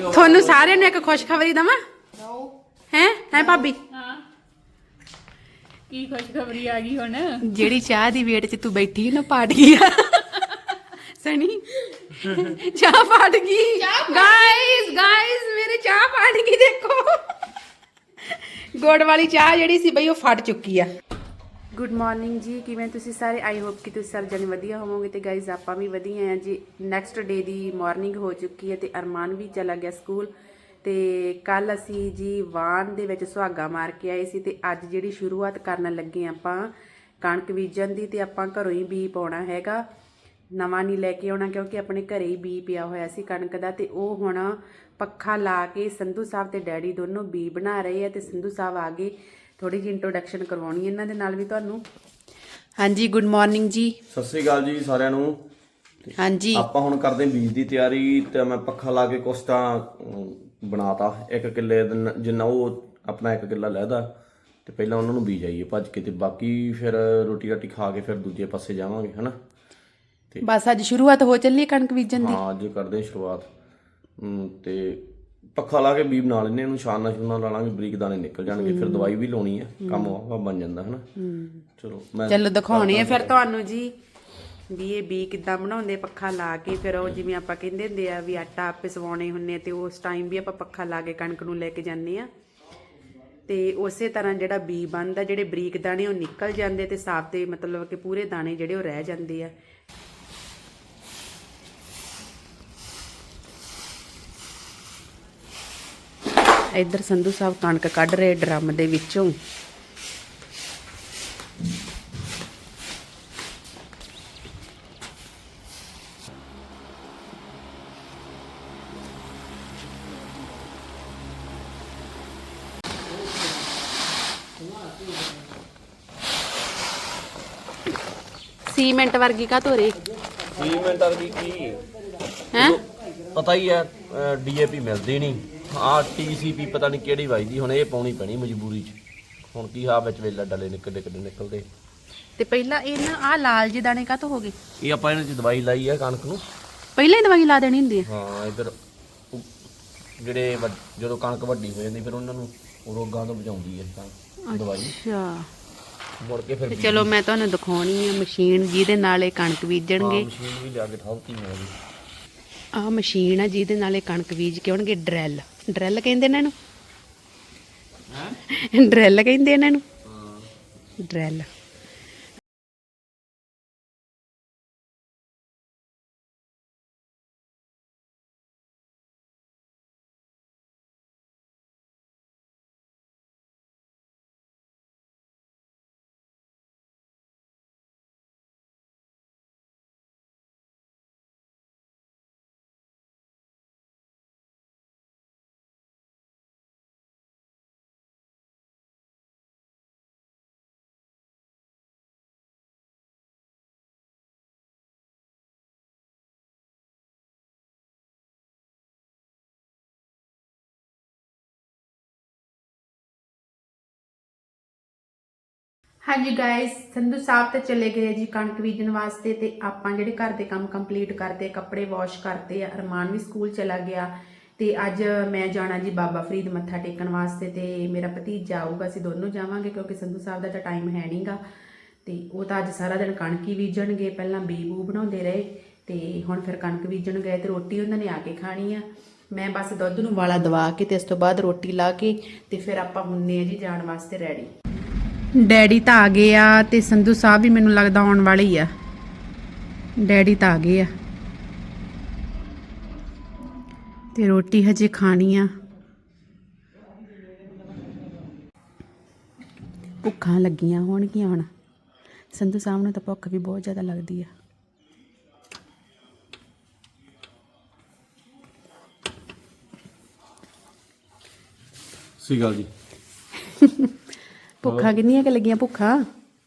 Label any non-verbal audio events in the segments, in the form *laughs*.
ਤੁਹਾਨੂੰ ਸਾਰਿਆਂ ਨੂੰ ਇੱਕ ਖੁਸ਼ਖਬਰੀ ਦਵਾਂ? ਹੈ? ਹੈ ਭਾਬੀ? ਹਾਂ। ਕੀ ਖੁਸ਼ਖਬਰੀ ਆ ਗਈ ਹੁਣ? ਜਿਹੜੀ ਚਾਹ ਦੀ ਵੇਟ 'ਚ ਤੂੰ ਬੈਠੀ ਨਾ ਪਾਟ ਗਈ ਆ। ਸਣੀ ਚਾਹ ਪਾਟ ਗਈ। ਗਾਇਸ ਗਾਇਸ ਮੇਰੇ ਚਾਹ ਪਾਟ ਗਈ ਦੇਖੋ। ਗੁੜ ਵਾਲੀ ਚਾਹ ਜਿਹੜੀ ਸੀ ਬਈ ਉਹ ਫਟ ਚੁੱਕੀ ਆ। ਗੁੱਡ ਮਾਰਨਿੰਗ ਜੀ, ਕਿਵੇਂ ਤੁਸੀਂ ਸਾਰੇ? ਆਈ ਹੋਪ ਕਿ ਤੁਸੀਂ ਸਭ ਜਣੇ ਵਧੀਆ ਹੋਵੋਗੇ ਤੇ ਗਾਇਸ ਆਪਾਂ ਵੀ ਵਧੀਆ ਆ ਜੀ। ਨੈਕਸਟ ਡੇ ਦੀ ਮਾਰਨਿੰਗ ਹੋ ਚੁੱਕੀ ਹੈ ਤੇ ਅਰਮਾਨ ਵੀ ਚਲਾ ਗਿਆ ਸਕੂਲ ਤੇ ਕੱਲ ਅਸੀਂ ਜੀ ਵਾਨ ਦੇ ਵਿੱਚ ਸੁਹਾਗਾ ਮਾਰ ਕੇ ਆਏ ਸੀ ਤੇ ਅੱਜ ਜਿਹੜੀ ਸ਼ੁਰੂਆਤ ਕਰਨ ਲੱਗੇ ਆਪਾਂ, ਕਣਕ ਬੀਜਣ ਦੀ ਤੇ ਆਪਾਂ ਘਰੋਂ ਹੀ ਬੀ ਪਾਉਣਾ ਹੈਗਾ। ਨਵਾਂ ਨਹੀਂ ਲੈ ਕੇ ਆਉਣਾ ਕਿਉਂਕਿ ਆਪਣੇ ਘਰੇ ਹੀ ਬੀ ਪਿਆ ਹੋਇਆ ਸੀ ਕਣਕ ਦਾ ਤੇ ਉਹ ਹੁਣ ਪੱਖਾ ਲਾ ਕੇ ਸੰਧੂ ਸਾਹਿਬ ਤੇ ਡੈਡੀ ਦੋਨੋਂ ਬੀ ਬਣਾ ਰਹੇ ਆ ਤੇ ਸੰਧੂ ਸਾਹਿਬ ਆ ਗਏ। ਥੋੜੀ ਜਿਹੀ ਇੰਟਰੋਡਕਸ਼ਨ ਕਰਵਾਉਣੀ ਇਹਨਾਂ ਦੇ ਨਾਲ ਵੀ ਤੁਹਾਨੂੰ। ਹਾਂਜੀ ਗੁੱਡ ਮਾਰਨਿੰਗ ਜੀ। ਸਤਿ ਸ੍ਰੀ ਅਕਾਲ ਜੀ ਸਾਰਿਆਂ ਨੂੰ। ਹਾਂਜੀ। ਆਪਾਂ ਹੁਣ ਕਰਦੇ ਹਾਂ ਬੀਜ ਦੀ ਤਿਆਰੀ ਤੇ ਮੈਂ ਪੱਖਾ ਲਾ ਕੇ ਕੁਛ ਤਾਂ ਬਣਾਤਾ। ਇੱਕ ਕਿੱਲੇ ਜਿੰਨਾ ਉਹ ਆਪਣਾ ਇੱਕ ਕਿੱਲਾ ਲੈਦਾ ਤੇ ਪਹਿਲਾਂ ਉਹਨਾਂ ਨੂੰ ਬੀਜ ਆਈਏ ਭੱਜ ਕੇ ਤੇ ਬਾਕੀ ਫਿਰ ਰੋਟੀ ਰਾਟੀ ਖਾ ਕੇ ਫਿਰ ਦੂਜੇ ਪਾਸੇ ਜਾਵਾਂਗੇ ਹਨਾ? ਬਸ ਅੱਜ ਸ਼ੁਰੂਆਤ ਹੋ ਚੱਲੀ ਕਣਕ ਬੀਜਣ ਦੀ। ਹਾਂ ਅੱਜ ਕਰਦੇ ਸ਼ੁਰੂਆਤ। ਤੇ ਪੱਖਾ ਲਾ ਕੇ ਬੀਜ ਬਣਾ ਲੈਨੇ ਇਹਨੂੰ ਛਾਨਾ ਛੁਨਾ ਲਾ ਲਾਂਗੇ ਬਰੀਕ ਦਾਣੇ ਨਿਕਲ ਜਾਣਗੇ ਫਿਰ ਦਵਾਈ ਵੀ ਲਾਉਣੀ ਹੈ। ਕੰਮ ਵਾ ਬਣ ਜਾਂਦਾ ਹਨਾ? ਚਲੋ ਮੈਂ ਚਲੋ ਦਿਖਾਉਣੇ ਆ ਫਿਰ ਤੁਹਾਨੂੰ ਜੀ ਵੀ ਇਹ ਬੀ ਕਿੱਦਾਂ ਬਣਾਉਂਦੇ ਪੱਖਾ ਲਾ ਕੇ ਫਿਰ ਉਹ ਜਿਵੇਂ ਆਪਾਂ ਕਹਿੰਦੇ ਹੁੰਦੇ ਆ ਵੀ ਆਟਾ ਆਪੇ ਸਵਾਉਣੇ ਹੁੰਨੇ ਤੇ ਉਸ ਟਾਈਮ ਵੀ ਆਪਾਂ ਪੱਖਾ ਲਾ ਕੇ ਕਣਕ ਨੂੰ ਲੈ ਕੇ ਜਾਂਦੇ ਆ। ਤੇ ਉਸੇ ਤਰ੍ਹਾਂ ਜਿਹੜਾ ਬੀ ਬਣਦਾ ਜਿਹੜੇ ਬਰੀਕ ਦਾਣੇ ਉਹ ਨਿਕਲ ਜਾਂਦੇ ਤੇ ਸਾਫ਼ ਤੇ ਮਤਲਬ ਕਿ ਪੂਰੇ ਦਾਣੇ ਜਿਹੜੇ ਉਹ ਰਹਿ ਜਾਂਦੇ ਆ। ਇੱਧਰ ਸੰਧੂ ਸਾਹਿਬ ਕਣਕ ਕੱਢ ਰਹੇ ਡਰਮ ਦੇ ਵਿੱਚੋਂ। ਸੀਮੈਂਟ ਵਰਗੀ ਕਾ ਧੋਰੇ ਸੀਮੈਂਟ ਵਰਗੀ ਕੀ ਹੈ? ਪਤਾ ਹੀ ਹੈ ਡੀਏਪੀ ਮਿਲਦੀ ਨਹੀਂ। ਆ ਟੀਸੀਪੀ ਪਤਾ ਨਹੀਂ ਕਿਹੜੀ ਵੱਜਦੀ ਹੁਣ ਇਹ ਪਾਉਣੀ ਪੈਣੀ ਮਜਬੂਰੀ 'ਚ। ਹੁਣ ਕੀ ਆ ਵਿੱਚ ਵੇਲਾ ਡਲੇ ਨਿਕਲਦੇ ਕਿੱਡੇ ਨਿਕਲਦੇ। ਤੇ ਪਹਿਲਾਂ ਇਹ ਨਾ ਆ ਲਾਲ ਜਿਹੇ ਦਾਣੇ ਕਾ ਹੋ ਗਏ? ਇਹ ਆਪਾਂ ਇਹਨਾਂ 'ਚ ਦਵਾਈ ਲਾਈ ਹੈ ਕਣਕ ਨੂੰ। ਪਹਿਲਾਂ ਹੀ ਦਵਾਈ ਲਾ ਦੇਣੀ ਹੁੰਦੀ ਹੈ ਹਾਂ ਇਧਰ ਜਿਹੜੇ ਵੱਡ- ਜਦੋਂ ਕਣਕ ਵੱਡੀ ਹੋ ਜਾਂਦੀ ਫਿਰ ਉਹਨਾਂ ਨੂੰ ਉਹ ਰੋਗਾਂ ਤੋਂ ਬਚਾਉਂਦੀ ਹੈ ਤਾਂ ਦਵਾਈ। ਅੱਛਾ। ਮੁੜ ਕੇ ਫਿਰ ਤੇ ਚਲੋ ਮੈਂ ਤੁਹਾਨੂੰ ਦਿਖਾਉਣੀ ਹੈ ਮਸ਼ੀਨ ਜਿਹਦੇ ਨਾਲ ਇਹ ਕਣਕ ਬੀਜਣਗੇ। ਮਸ਼ੀਨ ਵੀ ਲਿਆ ਕੇ ਠਾਉਤੀ ਵੀ ਆਹ ਮਸ਼ੀਨ ਆ ਜਿਹਦੇ ਨਾਲ ਇਹ ਕਣਕ ਬੀਜ ਕੇ ਆਉਣਗੇ ਡਰੈਲ। ਡਰੈਲ ਕਹਿੰਦੇ ਇਹਨਾਂ ਨੂੰ ਡਰੈਲ ਹਾਂਜੀ ਗਾਇਸ ਸੰਧੂ ਸਾਹਿਬ ਤੇ ਚਲੇ ਗਏ ਜੀ ਕਣਕ ਬੀਜਣ ਵਾਸਤੇ ਤੇ ਆਪਾਂ ਜਿਹੜੇ ਘਰ ਦੇ ਕੰਮ ਕੰਪਲੀਟ ਕਰਦੇ, ਕੱਪੜੇ ਵਾਸ਼ ਕਰਦੇ ਆ, ਅਰਮਾਨ ਵੀ ਸਕੂਲ ਚਲਾ ਗਿਆ ਤੇ ਅੱਜ ਮੈਂ ਜਾਣਾ ਜੀ ਬਾਬਾ ਫਰੀਦ ਮੱਥਾ ਟੇਕਣ ਵਾਸਤੇ ਤੇ ਮੇਰਾ ਭਤੀਜਾ ਆਊਗਾ, ਅਸੀਂ ਦੋਨੋਂ ਜਾਵਾਂਗੇ ਕਿਉਂਕਿ ਸੰਧੂ ਸਾਹਿਬ ਦਾ ਤਾਂ ਟਾਈਮ ਹੈ ਨਹੀਂਗਾ ਤੇ ਉਹ ਤਾਂ ਅੱਜ ਸਾਰਾ ਦਿਨ ਕਣਕ ਹੀ ਬੀਜਣਗੇ, ਪਹਿਲਾਂ ਬੀ ਬੂ ਬਣਾਉਂਦੇ ਰਹੇ ਤੇ ਹੁਣ ਫਿਰ ਕਣਕ ਬੀਜਣ ਗਏ ਤੇ ਰੋਟੀ ਉਹਨਾਂ ਨੇ ਆ ਕੇ ਖਾਣੀ ਆ। ਮੈਂ ਬਸ ਦੁੱਧ ਨੂੰ ਵਾਲਾ ਦਵਾ ਕੇ ਤੇ ਇਸ ਤੋਂ ਬਾਅਦ ਰੋਟੀ ਲਾ ਕੇ ਤੇ ਫਿਰ ਆਪਾਂ ਹੁੰਨੇ ਆ ਜੀ ਜਾਣ ਵਾਸਤੇ ਰੈਡੀ ਡੈਡੀ ਤਾਂ ਆ ਗਏ ਆ ਤੇ ਸੰਧੂ ਸਾਹਿਬ ਵੀ ਮੈਨੂੰ ਲੱਗਦਾ ਆਉਣ ਵਾਲੇ ਹੀ ਆ। ਡੈਡੀ ਤਾਂ ਆ ਗਏ ਆ। ਤੇ ਰੋਟੀ ਹਜੇ ਖਾਣੀ ਆ। ਭੁੱਖਾਂ ਲੱਗੀਆਂ ਹੋਣਗੀਆਂ ਹੁਣ। ਸੰਧੂ ਸਾਹਿਬ ਨੂੰ ਤਾਂ ਭੁੱਖ ਵੀ ਬਹੁਤ ਜ਼ਿਆਦਾ ਲੱਗਦੀ ਆ। ਸਹੀ ਗੱਲ ਜੀ। *laughs* ਭੁੱਖਾਂ ਕਿੰਨੀਆਂ ਕਿ ਲੱਗੀਆਂ ਭੁੱਖਾਂ?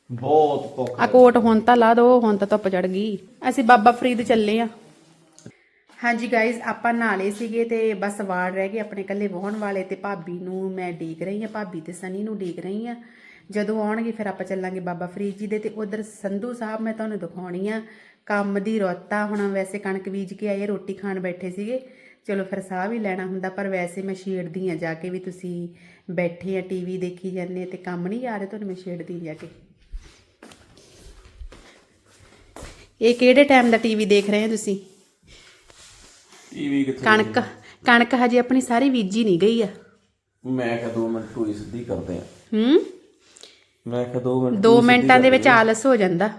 ਬਹੁਤ ਭੁੱਖ ਆ ਕੋਟ ਹੁਣ ਤਾਂ ਲਾ ਦੋ ਹੁਣ ਤਾਂ ਧੁੱਪ ਚੜ ਗਈ। ਅਸੀਂ ਬਾਬਾ ਫਰੀਦ ਚੱਲੇ ਆ। ਹਾਂਜੀ ਗਾਇਜ਼ ਆਪਾਂ ਨਾਲੇ ਸੀਗੇ ਤੇ ਬਸ ਵਾਰ ਰਹਿ ਗਏ ਆਪਣੇ ਕੱਲੇ ਵਾਹਣ ਵਾਲੇ ਤੇ ਭਾਬੀ ਨੂੰ ਮੈਂ ਡੀਕ ਰਹੀ ਆ ਭਾਬੀ ਤੇ ਸਨੀ ਨੂੰ ਡੀਕ ਰਹੀ ਆ ਜਦੋਂ ਆਉਣਗੇ ਫਿਰ ਆਪਾਂ ਚੱਲਾਂਗੇ ਬਾਬਾ ਫਰੀਦ ਜੀ ਦੇ ਤੇ ਉਧਰ ਸੰਧੂ ਸਾਹਿਬ ਮੈਂ ਤੁਹਾਨੂੰ ਦਿਖਾਉਣੀ ਆ। ਕੰਮ ਦੀ ਰੁੱਤ ਹੁਣ ਵੈਸੇ ਕਣਕ ਬੀਜ ਕੇ ਆਏ ਰੋਟੀ ਖਾਣ ਬੈਠੇ ਸੀਗੇ। ਚਲੋ ਫਿਰ ਸਾਹ ਵੀ ਲੈਣਾ ਹੁੰਦਾ ਪਰ ਵੈਸੇ ਮੈਂ ਛੇੜਦੀ ਆ ਜਾ ਕੇ ਵੀ ਤੁਸੀਂ ਬੈਠੇ ਆ ਟੀਵੀ ਦੇਖੀ ਜਾਂਦੇ ਤੇ ਕੰਮ ਨਹੀਂ ਆ ਰਿਹਾ ਤੁਹਾਨੂੰ ਮੈਂ ਛੇੜਦੀ ਜਾ ਕੇ। ਇਹ ਕਿਹੜੇ ਟਾਈਮ ਦਾ ਟੀਵੀ ਦੇਖ ਰਹੇ ਹੋ ਤੁਸੀਂ? ਟੀਵੀ ਕਿੱਥੇ ਕਣਕ ਕਣਕ ਹਜੇ ਆਪਣੀ ਸਾਰੀ ਬੀਜੀ ਨਹੀਂ ਗਈ ਆ। ਮੈਂ ਕਿਹਾ 2 ਮਿੰਟ ਟੂਈ ਸਿੱਧੀ ਕਰਦੇ ਆ। ਹੂੰ? ਮੈਂ ਕਿਹਾ 2 ਮਿੰਟ 2 ਮਿੰਟਾਂ ਦੇ ਵਿੱਚ ਆਲਸ ਹੋ ਜਾਂਦਾ।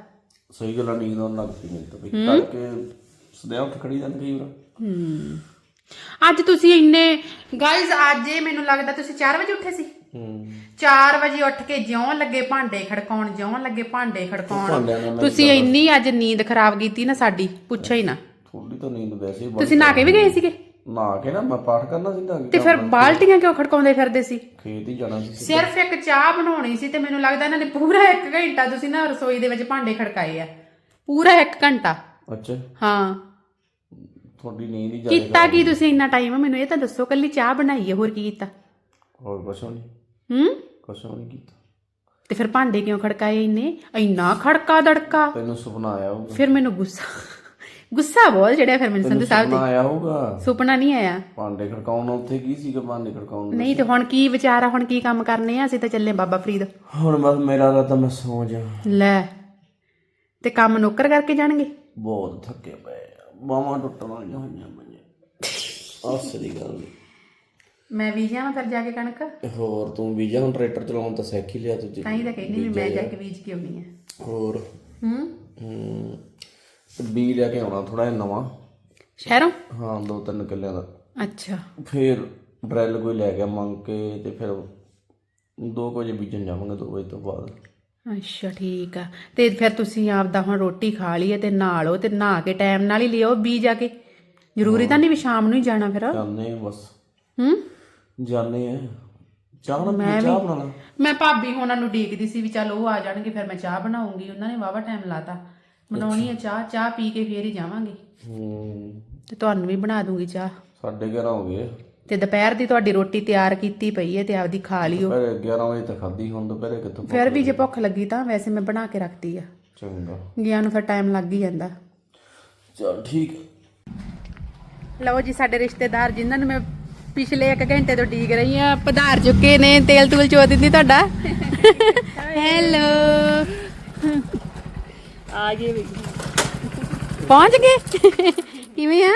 ਸਹੀ ਗੱਲ ਨੀਂਦ ਆਉਣ ਲੱਗ ਪਈ ਮੈਨੂੰ ਤਾਂ ਵੀ। ਕਰਕੇ ਸਦਿਆ ਉੱਠ ਖੜੀ ਜਾਂਦੀ ਕਈ ਵਾਰ ਅੱਜ ਤੁਸੀਂ ਇੰਨੇ ਗਾਇਜ਼ ਅੱਜ ਇਹ ਮੈਨੂੰ ਲੱਗਦਾ ਤੁਸੀਂ 4 ਵਜੇ ਉੱਠੇ ਸੀ। ਹੂੰ। 4 ਵਜੇ ਉੱਠ ਕੇ ਜਿਉਂ ਲੱਗੇ ਭਾਂਡੇ ਖੜਕਾਉਣ ਜਿਉਂ ਲੱਗੇ ਭਾਂਡੇ ਖੜਕਾਉਣ। ਭਾਂਡਿਆਂ ਨਾਲ ਮੈਂ ਤੁਸੀਂ ਇੰਨੀ ਅੱਜ ਨੀਂਦ ਖਰਾਬ ਕੀਤੀ ਨਾ ਸਾਡੀ ਪੁੱਛੋ ਹੀ ਨਾ। ਥੋੜੀ ਤਾਂ ਨੀਂਦ ਵੈਸੇ ਹੀ ਬੜੀ ਤੁਸੀਂ ਨਹਾ ਕੇ ਵੀ ਗਏ ਸੀਗੇ? ਨਾ ਕੇ ਨਾ ਮੈਂ ਪਾਠ ਕਰਨਾ ਸੀ ਤਾਂ ਤੇ ਫਿਰ ਬਾਲਟੀਆਂ ਕਿਉਂ ਖੜਕਾਉਂਦੇ ਫਿਰਦੇ ਸੀ? ਖੇਤ ਹੀ ਜਾਣਾ ਸੀ ਸਿਰਫ ਇੱਕ ਚਾਹ ਬਣਾਉਣੀ ਸੀ ਤੇ ਮੈਨੂੰ ਲੱਗਦਾ ਇਹਨਾਂ ਨੇ ਪੂਰਾ 1 ਘੰਟਾ ਤੁਸੀਂ ਨਾ ਰਸੋਈ ਦੇ ਵਿੱਚ ਭਾਂਡੇ ਖੜਕਾਏ ਆ। ਪੂਰਾ 1 ਘੰਟਾ। ਅੱਛਾ। ਹਾਂ। ਤੁਹਾਡੀ ਨੀਂਦ ਹੀ ਜਾ ਕੀਤਾ ਕੀ ਤੁਸੀਂ? ਇੰਨਾ ਟਾਈਮ ਮੈਨੂੰ ਇਹ ਤਾਂ ਦੱਸੋ ਕੱਲੀ ਚਾਹ ਬਣਾਈ ਹੈ ਹੋਰ ਕੀ ਕੀਤਾ? ਹੋਰ ਕੁਛ ਨਹੀਂ। ਹੂੰ? ਕੁਛ ਨਹੀਂ ਕੀਤਾ। ਤੇ ਫਿਰ ਭਾਂਡੇ ਕਿਉਂ ਖੜਕਾਏ ਇੰਨੇ? ਇੰਨਾ ਖੜਕਾ ਦੜਕਾ। ਤੈਨੂੰ ਸੁਪਨਾ ਆਇਆ ਹੋਊਗਾ। ਫਿਰ ਮੈਨੂੰ ਗੁੱਸਾ ਗੁੱਸਾ ਬਹੁਤ ਚੜਿਆ ਫਿਰ ਮੈਨੂੰ ਸੰਧੂ ਸਾਹਿਬ ਸੁਪਨਾ ਆਇਆ ਹੋਊਗਾ? ਸੁਪਨਾ ਨਹੀਂ ਆਇਆ। ਭਾਂਡੇ ਖੜਕਾਉਣ ਉੱਥੇ ਕੀ ਸੀਗਾ? ਭਾਂਡੇ ਖੜਕਾਉਣ ਨੂੰ? ਨਹੀਂ ਤੇ ਹੁਣ ਕੀ ਵਿਚਾਰ ਆ? ਹੁਣ ਕੀ ਕੰਮ ਕਰਨੇ ਆ? ਅਸੀਂ ਤਾਂ ਚੱਲੇ ਬਾਬਾ ਫਰੀਦ। ਹੁਣ ਬਸ ਮੇਰਾ ਦਾ ਤਾਂ ਮੈਂ ਸੌ ਜਾ। ਲੈ ਤੇ ਕੰਮ ਨੌਕਰ ਕਰਕੇ ਜਾਣਗੇ? ਬਹੁਤ ਥੱਕੇ ਪਏ ਬਾਹਾਂ ਟੁੱਟਣ ਵਾਲੀਆਂ ਹੋਈਆਂ ਮੈਨੂੰ ਅਸਲੀ ਗੱਲ। ਮੈਂ ਜਾਵਾਂ ਫਿਰ ਜਾ ਕੇ ਕਣਕ? ਹੋਰ ਤੂੰ ਵੀਜ਼ਾ ਹੁਣ ਟਰੈਕਟਰ ਚਲਾਉਣ ਤਾਂ ਸਿੱਖ ਹੀ ਲਿਆ ਤੂੰ। ਤਾਂ। ਹੀ ਤਾਂ ਕਹਿੰਦੀ ਵੀ ਮੈਂ ਜਾ ਕੇ ਬੀਜ ਕੇ ਆਉਣੀ ਆ। ਹੋਰ? ਹੂੰ? ਹੂੰ। ਬੀ ਲੈ ਕੇ ਆਉਣਾ ਥੋੜਾ ਜਿਹਾ ਨਵਾਂ। ਸ਼ਹਿਰੋਂ? ਹਾਂ ਦੋ ਤਿੰਨ ਕਿੱਲਿਆਂ ਦਾ। ਅੱਛਾ। ਫਿਰ ਡਰੈਲ ਕੋਈ ਲੈ ਗਿਆ ਮੰਗ ਕੇ ਤੇ ਫਿਰ 2 ਵਜੇ ਬੀਜਣ ਜਾਵਾਂਗੇ 2 ਵਜੇ ਤੋਂ ਬਾਅਦ। ਅੱਛਾ ਠੀਕ ਆ। ਤੇ ਫਿਰ ਤੁਸੀਂ ਆਪਦਾ ਹੁਣ ਰੋਟੀ ਖਾ ਲਈ ਹੈ ਤੇ ਨਹਾ ਲਓ ਤੇ ਨਹਾ ਕੇ ਟਾਈਮ ਨਾਲ ਹੀ ਲਿਓ ਬੀ ਜਾ ਕੇ। ਜ਼ਰੂਰੀ ਤਾਂ ਨਹੀਂ ਵੀ ਸ਼ਾਮ ਨੂੰ ਹੀ ਜਾਣਾ ਫਿਰ। ਜਾਂਦੇ ਆ ਬਸ। ਹੂੰ? ਜਾਂਦੇ ਆ। ਚਾਹ ਨਾ ਚਾਹ ਬਣਾ ਲਾ ਮੈਂ ਭਾਬੀ ਹੋਣਾ ਨੂੰ ਡੀਕਦੀ ਸੀ ਵੀ ਚੱਲ ਉਹ ਆ ਜਾਣਗੇ ਫਿਰ ਮੈਂ ਚਾਹ ਬਣਾਉਂਗੀ। ਉਹਨਾਂ ਨੇ ਵਾਵਾ ਟਾਈਮ ਲਾਤਾ। ਬਣਾਉਣੀ ਹੈ ਚਾਹ ਚਾਹ ਪੀ ਕੇ ਫੇਰ ਹੀ ਜਾਵਾਂਗੇ। ਹੂੰ। ਤੇ ਤੁਹਾਨੂੰ ਵੀ ਬਣਾ ਦੂੰਗੀ ਚਾਹ। ਸਾਢੇ 11 ਹੋ ਗਏ। ਤੇ ਦੁਪਹਿਰ ਦੀ ਤੁਹਾਡੀ ਰੋਟੀ ਤਿਆਰ ਕੀਤੀ ਪਈ ਹੈ ਤੇ ਆਪਦੀ ਖਾ ਲਿਓ। ਪਰ 11 ਵਜੇ ਤੱਕ ਖਾਦੀ ਹੁਣ ਦੁਪਹਿਰੇ ਕਿੱਥੋਂ ਫਿਰ ਵੀ ਜੇ ਭੁੱਖ ਲੱਗੀ ਤਾਂ ਵੈਸੇ ਮੈਂ ਬਣਾ ਕੇ ਰੱਖਤੀ ਆ। ਚੰਗਾ। ਗਿਆ ਨੂੰ ਫਿਰ ਟਾਈਮ ਲੱਗ ਹੀ ਜਾਂਦਾ। ਚਲ ਠੀਕ ਲਓ ਜੀ ਸਾਡੇ ਰਿਸ਼ਤੇਦਾਰ ਜਿਨ੍ਹਾਂ ਨੂੰ ਮੈਂ ਪਿਛਲੇ 1 ਘੰਟੇ ਤੋਂ ਡੀਕ ਰਹੀ ਆ ਪਧਾਰ ਚੁੱਕੇ ਨੇ ਤੇਲ ਤੂਲ ਚੋ ਦਿੰਦੀ ਤੁਹਾਡਾ। ਹੈਲੋ ਆ ਗਏ ਵੀ। ਪਹੁੰਚ ਗਏ? ਕਿਵੇਂ ਆ?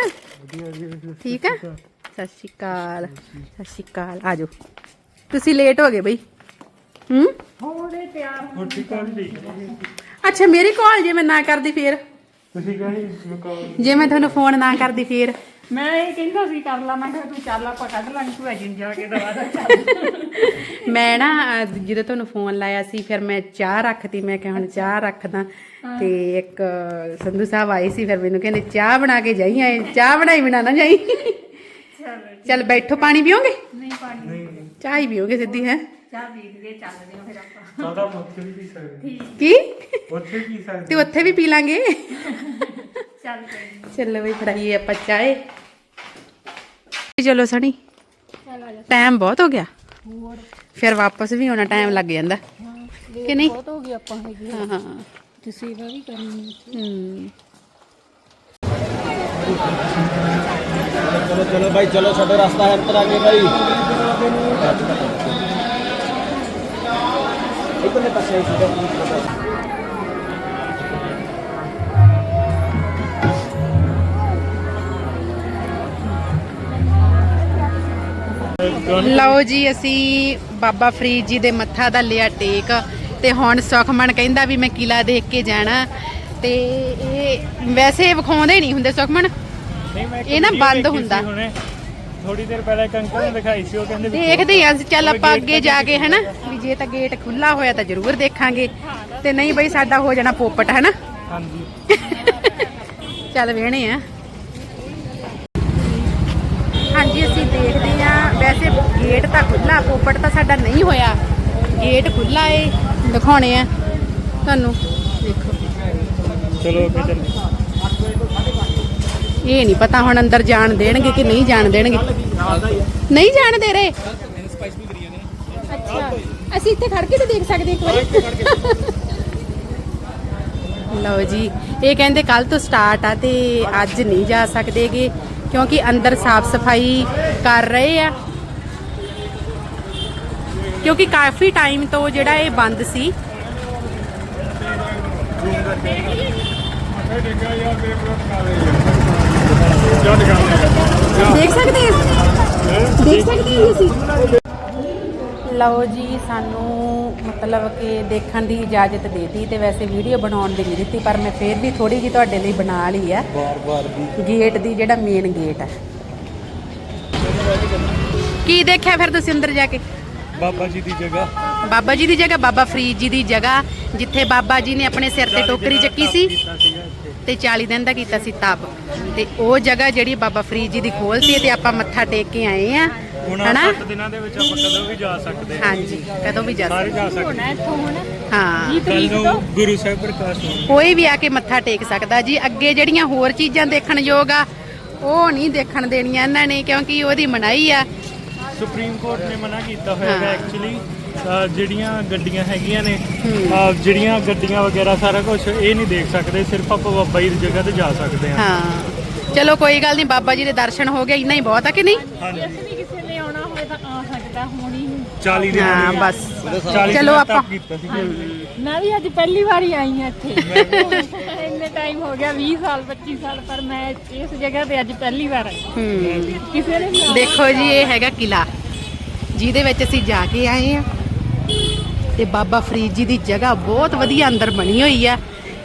ਠੀਕ ਆ? ਸਤਿ ਸ਼੍ਰੀ ਅਕਾਲ। ਸਤਿ ਸ਼੍ਰੀ ਅਕਾਲ। ਆਜੋ। ਤੁਸੀਂ ਲੇਟ ਹੋ ਗਏ ਬਈ। ਹੂੰ? ਹੋਰੇ ਤਿਆਰ ਅੱਛਾ ਮੇਰੀ ਕਾਲ ਜੇ ਮੈਂ ਨਾ ਕਰਦੀ ਫੇਰ। ਤੁਸੀਂ ਕਹਿੰਦੇ ਕਾਲ? ਜੇ ਮੈਂ ਤੁਹਾਨੂੰ ਫੋਨ ਨਾ ਕਰਦੀ ਫੇਰ। ਮੈਂ ਇਹ ਕਹਿੰਦਾ ਸੀ ਕਰ ਲਾ। ਮੈਂ ਕਿਹਾ ਤੂੰ ਚੱਲ ਆਪਾਂ ਕੱਢ ਲਾਂਗੇ ਤੂੰ ਅਜਿੰ ਜਾ ਕੇ ਦਵਾ ਦਾ। ਚੱਲ ਮੈਂ ਨਾ ਅਹ, ਜਦੋਂ ਤੁਹਾਨੂੰ ਫੋਨ ਲਾਇਆ ਸੀ ਫਿਰ ਮੈਂ ਚਾਹ ਰੱਖਤੀ। ਮੈਂ ਕਿਹਾ ਹੁਣ ਚਾਹ ਰੱਖਦਾ। ਤੇ ਇੱਕ ਅਹ, ਸੰਧੂ ਸਾਹਿਬ ਆਏ ਸੀ ਫਿਰ ਮੈਨੂੰ ਕਹਿੰਦੇ ਚਾਹ ਬਣਾ ਕੇ ਜਾਈ ਆਏ ਚਾਹ ਬਣਾਈ ਬਿਨਾ ਨਾ ਜਾਈ। ਚੱਲ ਬੈਠੋ ਪਾਣੀ ਪੀਓਗੇ? ਨਹੀਂ ਪਾਣੀ ਚਾਹ ਹੀ ਪੀਓਗੇ ਸਿੱਧੀ ਹੈ? ਚਾਹ ਪੀ ਕੇ ਚੱਲਦੇ ਹਾਂ ਫਿਰ ਆਪਾਂ। ਸਾਡਾ ਉੱਥੇ ਵੀ ਪੀ ਸਕਦੇ ਕੀ? ਉੱਥੇ ਪੀ ਸਕਦੇ ਤੇ ਉੱਥੇ ਵੀ ਪੀ ਲਾਂਗੇ? ਚੱਲ ਕੋਈ ਚੱਲੋ ਬਈ ਫੜਾਈਏ ਆਪਾਂ ਚਾਹ। ਚਲੋ ਸਣੀ ਟਾਈਮ ਬਹੁਤ ਹੋ ਗਿਆ। ਫਿਰ ਵਾਪਸ ਵੀ ਆਉਣਾ ਟਾਈਮ ਲੱਗ ਜਾਂਦਾ। ਕਿ ਨਹੀਂ? ਬਹੁਤ ਹੋ ਗਈ ਆਪਾਂ ਹੈਗੀ। ਹਾਂ ਹਾਂ। ਤੇ ਸੇਵਾ ਵੀ ਕਰਨੀ ਹੂੰ। ਚਲੋ ਚਲੋ ਭਾਈ ਚਲੋ, ਸਾਡੇ ਰਸਤਾ ਹੈ ਅੰਦਰ ਆਗੇ ਭਾਈ ਇਧਰਲੇ ਪਾਸੇ ਲਓ ਜੀ, ਅਸੀਂ ਬਾਬਾ ਫਰੀਦ ਜੀ ਦੇ ਮੱਥਾ ਦਾ ਲਿਆ ਟੇਕ। ਤੇ ਹੁਣ ਸੁਖਮਨ ਕਹਿੰਦਾ ਵੀ ਮੈਂ ਕਿਲਾ ਦੇਖ ਕੇ ਜਾਣਾ। ਤੇ ਇਹ ਵੈਸੇ ਵਿਖਾਉਂਦੇ ਨਹੀਂ ਹੁੰਦੇ ਸੁਖਮਨ? ਇਹ ਨਾ ਬੰਦ ਹੁੰਦਾ। ਥੋੜੀ ਦੇਰ ਪਹਿਲਾਂ ਇੱਕ ਅੰਕਲ ਨੇ ਦਿਖਾਈ ਸੀ ਉਹ ਕਹਿੰਦੇ ਦੇਖਦੇ ਹਾਂ ਅਸੀਂ ਚੱਲ ਆਪਾਂ ਅੱਗੇ ਜਾ ਕੇ ਹਨਾ ਵੀ ਜੇ ਤਾਂ ਗੇਟ ਖੁੱਲਾ ਹੋਇਆ ਤਾਂ ਜ਼ਰੂਰ ਦੇਖਾਂਗੇ। ਤੇ ਨਹੀਂ ਬਈ ਸਾਡਾ ਹੋ ਜਾਣਾ ਪੋਪਟ ਹਨਾ? ਹਾਂਜੀ। *laughs* ਚੱਲ ਵੇਹਣੇ ਆ। ਹਾਂਜੀ ਅਸੀਂ ਦੇਖਦੇ ਆ ਵੈਸੇ ਗੇਟ ਤਾਂ ਖੁੱਲਾ ਪੋਪਟ ਤਾਂ ਸਾਡਾ ਨਹੀਂ ਹੋਇਆ। ਗੇਟ ਖੁੱਲਾ ਏ ਦਿਖਾਉਣੇ ਆ। ਤੁਹਾਨੂੰ ਦੇਖੋ। ਚਲੋ ਅੱਗੇ ਚੱਲੀਏ। ਇਹ ਨਹੀਂ ਪਤਾ ਹੁਣ ਅੰਦਰ ਜਾਣ ਦੇਣਗੇ ਕਿ ਨਹੀਂ ਜਾਣ ਦੇਣਗੇ। ਨਹੀਂ ਜਾਣ ਦੇ ਰਹੇ। ਅੱਛਾ ਅਸੀਂ ਇੱਥੇ ਖੜ ਕੇ ਤਾਂ ਦੇਖ ਸਕਦੇ ਇੱਕ ਵਾਰੀ। ਲਓ ਜੀ ਇਹ ਕਹਿੰਦੇ ਕੱਲ ਤੋਂ ਸਟਾਰਟ ਆ ਤੇ ਅੱਜ ਨਹੀਂ ਜਾ ਸਕਦੇਗੇ ਕਿਉਂਕਿ ਅੰਦਰ ਸਾਫ਼ ਸਫ਼ਾਈ ਕਰ ਰਹੇ ਆ। ਕਿਉਂਕਿ ਕਾਫੀ ਟਾਈਮ ਤੋਂ ਜਿਹੜਾ ਇਹ ਬੰਦ ਸੀ। ਦੇਖ ਸਕਦੇ ਹਾਂ? ਦੇਖ ਸਕਦੇ ਹਾਂ ਅਸੀਂ ਲਓ ਜੀ ਸਾਨੂੰ ਮਤਲਬ ਕਿ ਦੇਖਣ ਦੀ ਇਜਾਜ਼ਤ ਦੇਤੀ ਤੇ ਵੈਸੇ ਵੀਡੀਓ ਬਣਾਉਣ ਦੀ ਨਹੀਂ ਦਿੱਤੀ ਪਰ ਮੈਂ ਫੇਰ ਵੀ ਥੋੜੀ ਜੀ ਤੁਹਾਡੇ ਲਈ ਬਣਾ ਲਈ ਬਾਰ-ਬਾਰ ਵੀ। ਗੇਟ ਦੀ ਜਿਹੜਾ ਮੇਨ ਗੇਟ ਹੈ। ਕੀ ਦੇਖਿਆ ਫਿਰ ਤੁਸੀਂ ਅੰਦਰ ਜਾ ਕੇ? ਬਾਬਾ ਜੀ ਦੀ ਜਗ੍ਹਾ। ਬਾਬਾ ਜੀ ਦੀ ਜਗ੍ਹਾ ਬਾਬਾ ਫਰੀਦ ਜੀ ਦੀ ਜਗ੍ਹਾ ਜਿੱਥੇ ਬਾਬਾ ਜੀ ਨੇ ਆਪਣੇ ਸਿਰ ਤੇ ਟੋਕਰੀ ਚੱਕੀ ਸੀ। ਤੇ 40 ਦਿਨ ਦਾ ਕੀਤਾ ਸੀ ਤਪ ਤੇ ਉਹ ਜਗ੍ਹਾ ਜਿਹੜੀ ਬਾਬਾ ਫਰੀਦ ਜੀ ਦੀ ਖੋਲਤੀ ਹੈ ਤੇ ਆਪਾਂ ਮੱਥਾ ਟੇਕ ਕੇ ਆਏ ਆ। ਹੁਣ ਹਨਾ? 7 ਦਿਨਾਂ ਦੇ ਵਿੱਚ ਆਪਾਂ ਕਦੋਂ ਵੀ ਜਾ ਸਕਦੇ ਹਾਂ। ਹਾਂਜੀ ਕਦੋਂ ਵੀ ਜਾ ਸਾਰੇ ਸਕਦੇ ਜਾ ਸਕਦੇ ਹਾਂ। ਇੱਥੋਂ ਹੁਣ ਹਾਂ। ਕੱਲ ਨੂੰ ਗੁਰੂ ਸਾਹਿਬ ਪ੍ਰਕਾਸ਼ ਹੋਣਾ। ਕੋਈ ਵੀ ਆ ਕੇ ਮੱਥਾ ਟੇਕ ਸਕਦਾ ਜੀ। ਅੱਗੇ ਜਿਹੜੀਆਂ ਹੋਰ ਚੀਜ਼ਾਂ ਦੇਖਣ ਯੋਗ ਆ ਉਹ ਨਹੀਂ ਦੇਖਣ ਦੇਣੀਆਂ ਇਹਨਾਂ ਨੇ ਕਿਉਂਕਿ ਉਹਦੀ ਮਨਾਈ ਆ। ਸੁਪਰੀਮ ਕੋਰਟ ਨੇ ਮਨਾ ਕੀਤਾ ਹੋਇਆ ਹਾਂ। ਐਕਚੁਅਲੀ ਜਿਹੜੀਆਂ ਗੱਡੀਆਂ ਹੈਗੀਆਂ ਨੇ ਜਿਹੜੀਆਂ ਗੱਡੀਆਂ ਵਗੈਰਾ ਸਾਰਾ ਕੁਝ ਇਹ ਨਹੀਂ ਦੇਖ ਸਕਦੇ ਸਿਰਫ ਆਪਾਂ ਬਾਬਾ ਜੀ ਦੀ ਜਗ੍ਹਾ ਤੇ ਜਾ ਸਕਦੇ ਹਾਂ। ਹਾਂ। ਚਲੋ ਕੋਈ ਗੱਲ ਨਹੀਂ ਬਾਬਾ ਜੀ ਦੇ ਦਰਸ਼ਨ ਹੋ ਗਏ ਇੰਨਾ ਹੀ ਬਹੁਤ ਆ ਕਿ ਨਹੀਂ? ਹਾਂਜੀ। ਜੇ ਵੀ ਕਿਸੇ ਨੇ ਆਉਣਾ ਹੋਵੇ ਤਾਂ ਆ ਸਕਦਾ ਹੋਣੀ 40 ਦਿਨ ਹਾਂ ਬਸ। 40 ਚਲੋ ਦਿਨ ਆਪਾਂ- ਤੱਕ ਕੀਤਾ ਸੀ। ਮੈਂ ਵੀ ਅੱਜ ਪਹਿਲੀ ਵਾਰੀ ਆਈ ਹਾਂ ਇੱਥੇ। ਇੰਨੇ ਟਾਈਮ ਹੋ ਗਿਆ 20 ਸਾਲ 25 ਸਾਲ ਪਰ ਮੈਂ ਇਸ ਜਗ੍ਹਾ ਤੇ ਅੱਜ ਪਹਿਲੀ ਵਾਰ ਆਈ ਹੂੰ। ਕਿਸੇ ਨੇ ਦੇਖੋ ਜੀ ਇਹ ਹੈਗਾ ਕਿਲਾ। ਜਿਹਦੇ ਵਿੱਚ ਅਸੀਂ ਜਾ ਕੇ ਆਏ ਆ ਤੇ ਬਾਬਾ ਫਰੀਦ ਜੀ ਦੀ ਜਗ੍ਹਾ ਬਹੁਤ ਵਧੀਆ ਅੰਦਰ ਬਣੀ ਹੋਈ ਆ